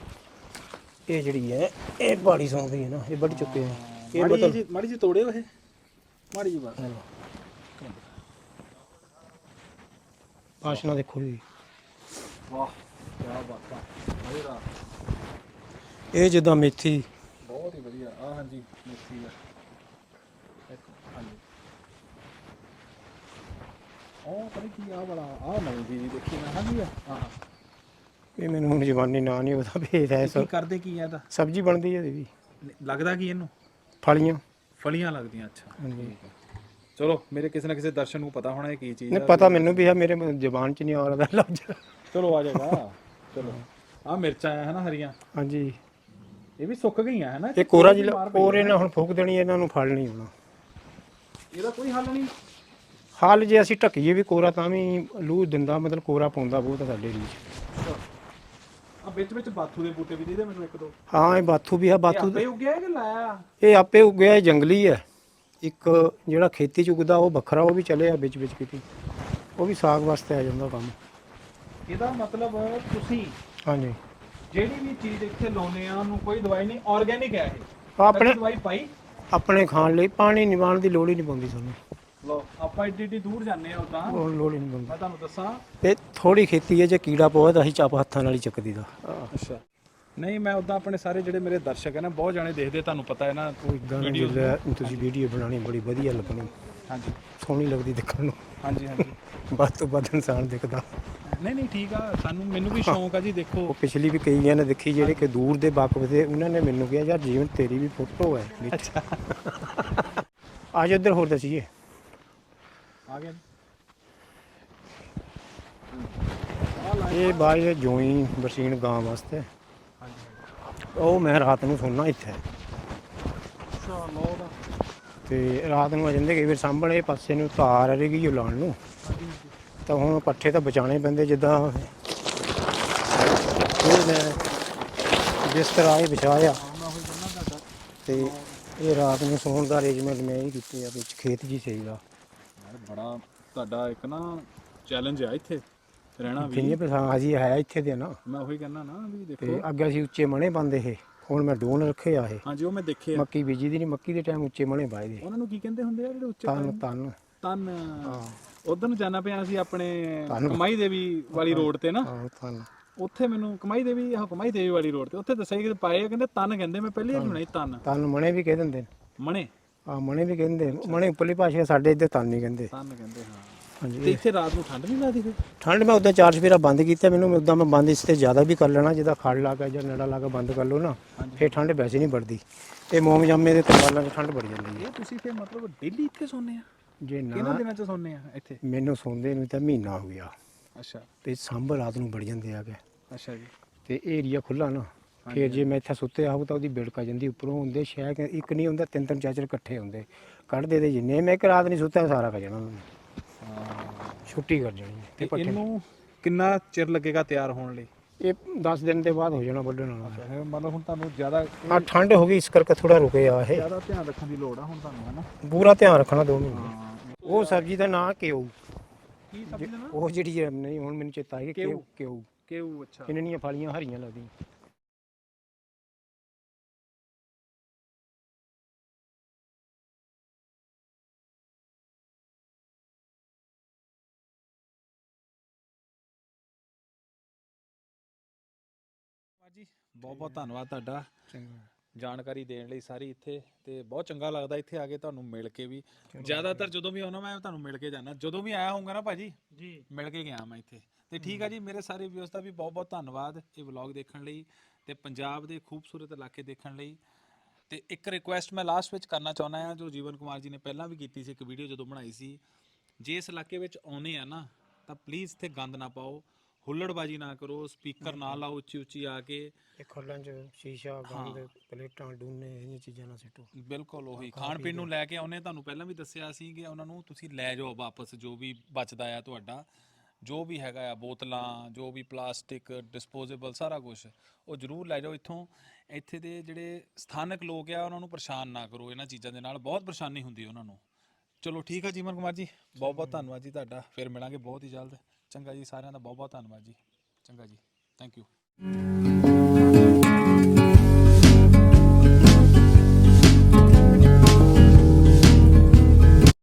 ਇਹ ਜਿਹੜੀ ਹੈ ਇਹ ਪਹਾੜੀ ਸੌਂਫ ਹੀ ਨਾ ਇਹ ਵੱਢ ਚੁੱਕੇ ਆ। ਇਹ ਮਾੜੀ ਜੀ ਮਾੜੀ ਜੀ ਤੋੜਿਓ ਇਹ ਮਾੜੀ ਜੀ ਬਾਤ। ਆਸ਼ਨਾ ਦੇਖੋ ਜੀ। ਵਾਹ ਕੀ ਬਾਤਾਂ ਅਰੇ ਇਹ ਜਿੱਦਾਂ ਮੇਥੀ। ਬਹੁਤ ਹੀ ਵਧੀਆ। ਆ ਹਾਂਜੀ ਮੇਥੀ ਆ। ਇੱਕ ਹਾਂਜੀ। ਉਹ ਪਤਾ ਕੀ ਆ ਬੜਾ ਆ ਨਵੀਂ ਚੀਜ਼ ਦੇਖੀ ਮੈਂ। ਹਾਂਜੀ ਆ ਹਾਂ ਇਹ ਮੈਨੂੰ ਹੁਣ ਜਵਾਨੀ ਨਾਂ ਨਹੀਂ ਉਹਦਾ ਭੇਦ ਹੈ ਕੀ ਸਭ। ਕਰਦੇ ਕੀ ਆ ਇਹਦਾ? ਸਬਜ਼ੀ ਬਣਦੀ ਹੈ ਇਹਦੀ ਵੀ ਲੱਗਦਾ ਕੀ ਇਹਨੂੰ? ਫਲੀਆਂ। ਫਲੀਆਂ ਲੱਗਦੀਆਂ ਅੱਛਾ। ਹਾਂਜੀ। ਚਲੋ ਮੇਰੇ ਕਿਸੇ ਨਾ ਕਿਸੇ ਦਰਸ਼ਨ ਨੂੰ ਪਤਾ ਹੋਣਾ ਇਹ ਕੀ ਚੀਜ਼ ਨਹੀਂ ਆ। ਪਤਾ ਮੈਨੂੰ ਵੀ ਹੈ ਮੇਰੇ ਜ਼ਬਾਨ 'ਚ ਨਹੀਂ ਆ ਰਿਹਾ ਲਫ਼ਜ਼ ਚਲੋ ਆ ਜਾਏਗਾ। ਚਲੋ। ਆ ਮਿਰਚਾਂ ਆ ਹਨਾ ਹਰੀਆਂ? ਹਾਂਜੀ। ਇਹ ਵੀ ਸੁੱਕ ਗਈਆਂ ਹਨਾ? ਇਹ ਕੋਰਾ ਜਿਹਾ ਕੋਰੇ ਨਾਲ ਹੁਣ ਫੂਕ ਦੇਣੀ ਇਹਨਾਂ ਨੂੰ ਫਲ ਨਹੀਂ ਆਉਣਾ। ਇਹਦਾ ਕੋਈ ਹੱਲ ਨਹੀਂ? ਹਾਲ ਜੇ ਅਸੀਂ ਢੱਕੀਏ ਵੀ ਕੋਰਾ ਤਾਂ ਵੀ ਲੂ ਦਿੰਦਾ ਮਤਲਬ ਕੋਰਾ ਪਾਉਂਦਾ ਬਹੁਤ ਆ ਸਾਡੇ ਰੀਚ ਆ ਵਿੱਚ ਵਿੱਚ ਬਾਥੂ ਦੇ ਬੂਟੇ ਵੀ ਦੇ ਦੇ ਮੈਨੂੰ ਇੱਕ ਦੋ। ਹਾਂ ਇਹ ਬਾਥੂ ਵੀ ਆ ਇਹ ਬਾਥੂ ਆਪੇ ਉੱਗਿਆ ਕਿ ਲਾਇਆ? ਇਹ ਆਪੇ ਉੱਗਿਆ ਇਹ ਜੰਗਲੀ ਹੈ ਇੱਕ ਜਿਹੜਾ ਖੇਤੀ 'ਚ ਉੱਗਦਾ ਉਹ ਵੱਖਰਾ ਉਹ ਵੀ ਚੱਲਿਆ ਵਿੱਚ ਵਿੱਚ ਕਿਤੇ। ਉਹ ਵੀ ਸਾਗ ਵਾਸਤੇ ਆ ਜਾਂਦਾ ਕੰਮ। ਇਹਦਾ ਮਤਲਬ ਤੁਸੀਂ ਹਾਂਜੀ। ਜਿਹੜੀ ਵੀ ਚੀਜ਼ ਇੱਥੇ ਲਾਉਨੇ ਆ ਉਹਨੂੰ ਕੋਈ ਦਵਾਈ ਨਹੀਂ ਆਰਗੇਨਿਕ ਹੈ ਇਹ। ਆਪਣੇ ਦਵਾਈ ਪਾਈ? ਆਪਣੇ ਖਾਣ ਲਈ ਪਾਣੀ ਨਿਵਾਣ ਦੀ ਲੋੜ ਹੀ ਨਹੀਂ ਪੈਂਦੀ ਸਾਨੂੰ। ਲੋ ਆਪਾਂ ਏਡੀ ਏਡੀ ਦੂਰ ਜਾਂਦੇ ਆ ਉਦਾਂ। ਉਹ ਲੋੜ ਹੀ ਨਹੀਂ ਪੈਂਦੀ। ਮੈਂ ਤੁਹਾਨੂੰ ਦੱਸਾਂ। ਇਹ ਥੋੜੀ ਖੇਤੀ ਹੈ ਜੇ ਕੀੜਾ ਪਵੇ ਤਾਂ ਅਸੀਂ ਚਾਪ ਹੱਥਾਂ ਨਾਲ ਹੀ ਚੱਕ ਦੀਦਾ ਅੱਛਾ। ਨਹੀਂ ਮੈਂ ਉਦਾਂ ਆਪਣੇ ਸਾਰੇ ਜਿਹੜੇ ਮੇਰੇ ਦਰਸ਼ਕ ਹੈ ਨਾ ਬਹੁਤ ਜਾਣੇ ਦੇਖਦੇ ਤੁਹਾਨੂੰ ਪਤਾ ਹੈ ਨਾ ਨਾ ਜਿੱਲੇ ਤੁਸੀਂ ਵੀਡੀਓ ਬਣਾਣੀ ਬੜੀ ਵਧੀਆ ਲੱਗਣੀ। ਹਾਂਜੀ। ਸੋਹਣੀ ਲੱਗਦੀ ਦੇਖਣ ਨੂੰ। ਹਾਂਜੀ ਹਾਂਜੀ। ਵੱਧ ਤੋਂ ਵੱਧ ਇਨਸਾਨ ਦਿਖਦਾ। ਨਹੀਂ ਨਹੀਂ ਠੀਕ ਆ ਸਾਨੂੰ ਮੈਨੂੰ ਵੀ ਸ਼ੌਂਕ ਆ ਜੀ ਦੇਖੋ। ਉਹ ਪਿਛਲੀ ਵੀ ਕਈਆਂ ਨੇ ਦੇਖੀ ਜਿਹੜੇ ਕਿ ਦੂਰ ਦੇ ਵਾਕਫ ਦੇ ਉਹਨਾਂ ਨੇ ਮੈਨੂੰ ਕਿਹਾ ਯਾਰ ਜੀਵਨ ਤੇਰੀ ਵੀ ਫੋਟੋ ਹੈ ਅੱਛਾ। ਆਜ ਇੱਧਰ ਹੋਰ ਦਸੀਏ। ਆ ਗਿਆ ਇਹ ਬਾਈ ਜੋਈ ਬਰਸੀਨ ਗਾਂ ਵਾਸਤੇ। ਉਹ ਮੈਂ ਰਾਤ ਨੂੰ ਸੁਣਨਾ ਇੱਥੇ। ਤੇ ਰਾਤ ਨੂੰ ਆ ਜਾਂਦੇ ਕਈ ਵਾਰ ਸਾਹਮਣੇ ਪਾਸੇ ਨੂੰ ਤਾਰ ਰਹੇਗੀ ਉਹ ਲਾਉਣ ਨੂੰ। ਤਾਂ ਹੁਣ ਪੱਠੇ ਤਾਂ ਬਚਾਣੇ ਪੈਂਦੇ ਜਿੱਦਾਂ ਮੈਂ ਜਿਸ ਤਰ੍ਹਾਂ ਇਹ ਵਿਛਾਇਆ। ਤੇ ਇਹ ਰਾਤ ਨੂੰ ਸੌਣ ਦਾ ਅਰੇਂਜਮੈਂਟ ਮੈਂ ਹੀ ਕੀਤੀ ਆ, ਵਿੱਚ ਖੇਤ ਜੀ ਸੀਗਾ ਯਾਰ ਬੜਾ ਤੁਹਾਡਾ ਇੱਕ ਨਾ ਚੈਲੰਜ ਆ ਇੱਥੇ ਰਹਿਣਾ ਵੀ। ਕਿੰਨੇ ਪਸਾ ਜੀ ਹੈ ਇੱਥੇ ਦੇ ਨਾ। ਮੈਂ ਉਹੀ ਕਹਿੰਦਾ ਨਾ ਵੀ ਤੇ ਦੇਖੋ ਅੱਗੇ ਅਸੀਂ ਉੱਚੇ ਮਣੇ ਪਾਉਂਦੇ ਇਹ ਹੁਣ ਮੈਂ ਡੋਨ ਰੱਖੇ ਆ ਇਹ। ਹਾਂਜੀ ਉਹ ਮੈਂ ਦੇਖੇ ਆ। ਮੱਕੀ ਬੀਜੀ ਦੀ ਨਹੀਂ ਮੱਕੀ ਦੇ ਟਾਈਮ ਉੱਚੇ ਮਣੇ ਪਾਏ ਦੇ। ਉਹਨਾਂ ਨੂੰ ਕੀ ਕਹਿੰਦੇ ਹੁੰਦੇ ਆ ਜਿਹੜੇ ਉੱਚੇ ਤਨ ਤਨ ਤਨ ਉਧਰ ਨੂੰ ਜਾਣਾ ਪਿਆ ਸੀ ਆਪਣੇ ਧੰਨ। ਕਮਾਈ ਦੇਵੀ ਵਾਲੀ ਰੋਡ ਤੇ ਨਾ। ਆਹ ਤਨ ਉੱਥੇ ਮੈਨੂੰ ਕਮਾਈ ਦੇਵੀ ਆਹ ਕਮਾਈ ਦੇਵੀ ਵਾਲੀ ਰੋਡ ਤੇ। ਉੱਥੇ ਦੱਸਿਆ ਕਿ ਪਾਏ ਆ, ਕਹਿੰਦੇ ਤਨ ਕਹਿੰਦੇ ਮੈਂ ਪਹਿਲੀ ਵਾਰ ਸੁਣਿਆ ਸੀ ਤਨ ਤਨ ਮਣੇ ਵੀ ਕਹਿ ਦਿੰਦੇ ਨੇ। ਮਣੇ? ਆ ਮਣੇ ਵੀ ਕਹਿੰਦੇ। ਮਣੇ ਉੱਪਰਲੀ ਭਾਸ਼ਾ ਸਾਡੇ ਇੱਧਰ ਤਨ ਨਹੀਂ ਕਹਿੰਦੇ। ਤਨ ਕਹਿੰਦੇ ਹਾਂ। ਤੇ ਹਾਂਜੀ ਇੱਥੇ ਰਾਤ ਨੂੰ ਠੰਡ ਨਹੀਂ ਲੱਗਦੀ ਫਿਰ? ਠੰਡ ਮੈਂ ਉਦਾਂ ਚਾਰ ਸਵੇਰਾ ਬੰਦ ਕੀਤਾ ਮੈਨੂੰ ਉਦਾਂ ਮੈਂ ਬੰਦ ਇਸ ਤੇ ਜ਼ਿਆਦਾ ਵੀ ਕਰ ਲੈਣਾ ਜਿਹਦਾ ਖੜ ਲਾ ਕੇ ਜਾਂ ਨੜਾ ਲਾ ਕੇ ਬੰਦ ਕਰ ਲਓ ਨਾ ਫੇਰ ਠੰਡ ਵੈਸੇ ਨਹੀਂ ਵੱਧਦੀ ਇਹ ਮੋਮ ਜਾਮੇ ਦੇ ਤਰਵਾਲਾਂ 'ਚ ਠੰਡ ਵੜ ਜਾਂਦੀ ਹੈ। ਇਹ ਤੁਸੀਂ ਫਿਰ ਮਤਲਬ ਡੇਲੀ ਇੱਥੇ ਸੌਂਦੇ ਆ? ਜੇ ਕਿਹਨਾਂ ਨਾ ਦਿਨਾਂ ਚ ਸੌਂਦੇ ਆ ਇੱਥੇ? ਮੈਨੂੰ ਸੌਂਦੇ ਨੂੰ ਤਾਂ ਮਹੀਨਾ ਹੋ ਗਿਆ। ਅੱਛਾ। ਤੇ ਸਾਂਭ ਰਾਤ ਨੂੰ ਵੜ ਜਾਂਦੇ ਆ ਗਏ ਅੱਛਾ ਜੀ। ਤੇ ਏਰੀਆ ਖੁੱਲਾ ਨਾ। ਫਿਰ ਜੇ ਮੈਂ ਇੱਥੇ ਸੁੱਤੇ ਆਹੂ ਤਾਂ ਉਹਦੀ ਬਿੜਕ ਆ ਜਾਂਦੀ ਉੱਪਰੋਂ ਹੁੰਦੇ ਸ਼ਹਿ ਕੇ ਇੱਕ ਨਹੀਂ ਹੁੰਦਾ ਤਿੰਨ ਤਿੰਨ ਚਾਰ ਚਾਰ ਇਕੱਠੇ ਹੁੰਦੇ। ਕੱਢਦੇ ਤੇ ਜਿੰਨੇ ਮੈਂ ਇੱਕ ਰਾਤ ਨਹੀਂ ਸੁੱਤਾ ਸਾਰਾ ਕਰ ਜਾਣਾ ਉਹਨਾਂ ਨੇ ਛੁੱਟੀ ਕਰ ਜਾਣੀ ਤੇ ਤੇ ਪੱਠੇ ਇਹਨੂੰ ਕਿੰਨਾ ਚਿਰ ਲੱਗੇਗਾ ਤਿਆਰ ਹੋਣ ਲਈ? ਇਹ 10 ਦਿਨ ਦੇ ਬਾਅਦ ਹੋ ਜਾਣਾ ਵੱਢਣ ਵਾਲਾ। ਮਤਲਬ ਹੁਣ ਤੁਹਾਨੂੰ ਜ਼ਿਆਦਾ ਆ ਠੰਡ ਹੋ ਗਈ ਇਸ ਕਰਕੇ ਥੋੜਾ ਰੁਕੇ ਆ ਇਹ। ਜ਼ਿਆਦਾ ਧਿਆਨ ਰੱਖਣ ਦੀ ਲੋੜ ਆ ਹੁਣ ਤੁਹਾਨੂੰ ਹੈ ਨਾ ਪੂਰਾ ਧਿਆਨ ਰੱਖਣਾ ਦੋ ਮਹੀਨੇ। ਉਹ ਸਬਜ਼ੀ ਦਾ ਨਾਂ ਕਿਉ ਕੀ ਸਬਜ਼ੀ ਦਾ ਉਹ ਜਿਹੜੀ ਨਹੀਂ ਹੁਣ ਮੈਨੂੰ ਚੇਤਾ ਆ ਗਿਆ ਕਿਉ ਕਿਉ ਕਿਉ ਅੱਛਾ। ਇਹਨਾਂ ਫਲੀਆਂ ਹਰੀਆਂ ਲੱਗਦੀਆਂ। ਬਹੁਤ ਬਹੁਤ ਧੰਨਵਾਦ ਤੁਹਾਡਾ। ਜਾਣਕਾਰੀ ਦੇਣ ਲਈ ਸਾਰੀ ਇੱਥੇ ਤੇ ਬਹੁਤ ਚੰਗਾ ਲੱਗਦਾ ਇੱਥੇ ਆ ਕੇ ਤੁਹਾਨੂੰ ਮਿਲ ਕੇ ਵੀ। ਜ਼ਿਆਦਾਤਰ ਜਦੋਂ ਵੀ ਆਉਣਾ ਮੈਂ ਤੁਹਾਨੂੰ ਮਿਲ ਕੇ ਜਾਣਾ ਜਦੋਂ ਵੀ ਆਇਆ ਹੋਊਗਾ ਨਾ ਭਾਜੀ ਜੀ। ਮਿਲ ਕੇ ਗਿਆ ਮੈਂ ਇੱਥੇ। ਤੇ ਠੀਕ ਆ ਜੀ ਮੇਰੇ ਸਾਰੇ ਵਿਊਜ਼ ਦਾ ਵੀ ਬਹੁਤ ਬਹੁਤ ਧੰਨਵਾਦ ਇਹ ਵਲੌਗ ਦੇਖਣ ਲਈ ਤੇ ਪੰਜਾਬ ਦੇ ਖੂਬਸੂਰਤ ਇਲਾਕੇ ਦੇਖਣ ਲਈ। ਤੇ ਇੱਕ ਰਿਕੁਐਸਟ ਮੈਂ ਲਾਸਟ ਵਿੱਚ ਕਰਨਾ ਚਾਹੁੰਦਾ ਹਾਂ ਜੋ ਜੀਵਨ ਕੁਮਾਰ ਜੀ ਨੇ ਪਹਿਲਾਂ ਵੀ ਕੀਤੀ ਸੀ ਇੱਕ ਵੀਡੀਓ ਜਦੋਂ ਬਣਾਈ ਸੀ। ਜੇ ਇਸ ਇਲਾਕੇ ਵਿੱਚ ਆਉਨੇ ਆ ਨਾ ਤਾਂ ਪਲੀਜ਼ ਇੱਥੇ ਗੰਦ ਨਾ ਪਾਓ। ਹੁੱਲੜਬਾਜੀ ਨਾ ਕਰੋ ਸਪੀਕਰ ਨਾ ਲਾਓ ਉੱਚੀ ਉੱਚੀ ਆ ਕੇ। ਇਹ ਖੱਲਾਂ 'ਚ ਸ਼ੀਸ਼ਾ ਗੰਦ ਪਲੇਟਾਂ ਡੂਨੇ ਇਹ ਚੀਜ਼ਾਂ ਨਾ ਸਿੱਟੋ। ਬਿਲਕੁਲ ਉਹੀ। ਖਾਣ ਪੀਣ ਨੂੰ ਲੈ ਕੇ ਆਉਨੇ ਤੁਹਾਨੂੰ ਪਹਿਲਾਂ ਵੀ ਦੱਸਿਆ ਸੀ ਕਿ ਉਹਨਾਂ ਨੂੰ ਤੁਸੀਂ ਲੈ ਜਾਓ ਵਾਪਸ ਜੋ ਵੀ ਬਚਦਾ ਆ ਤੁਹਾਡਾ। ਜੋ ਵੀ ਹੈਗਾ ਆ ਬੋਤਲਾਂ ਜੋ ਵੀ ਪਲਾਸਟਿਕ ਡਿਸਪੋਜ਼ੇਬਲ ਸਾਰਾ ਕੁਝ ਉਹ ਜ਼ਰੂਰ ਲੈ ਜਾਓ ਇੱਥੋਂ। ਇੱਥੇ ਦੇ ਜਿਹੜੇ ਸਥਾਨਕ ਲੋਕ ਆ ਉਹਨਾਂ ਨੂੰ ਪਰੇਸ਼ਾਨ ਨਾ ਕਰੋ। ਇਹਨਾਂ ਚੀਜ਼ਾਂ ਦੇ ਨਾਲ ਬਹੁਤ ਪਰੇਸ਼ਾਨੀ ਹੁੰਦੀ ਹੈ ਉਹਨਾਂ ਨੂੰ। ਚਲੋ ਠੀਕ ਆ ਜੀਵਨ ਕੁਮਾਰ ਜੀ ਬਹੁਤ ਬਹੁਤ ਧੰਨਵਾਦ ਜੀ ਤੁਹਾਡਾ। ਫਿਰ ਮਿਲਾਂਗੇ ਬਹੁਤ ਹੀ ਜਲਦ। ਚੰਗਾ ਜੀ ਸਾਰਿਆਂ ਦਾ ਬਹੁਤ ਬਹੁਤ ਧੰਨਵਾਦ ਜੀ। ਚੰਗਾ ਜੀ। Thank you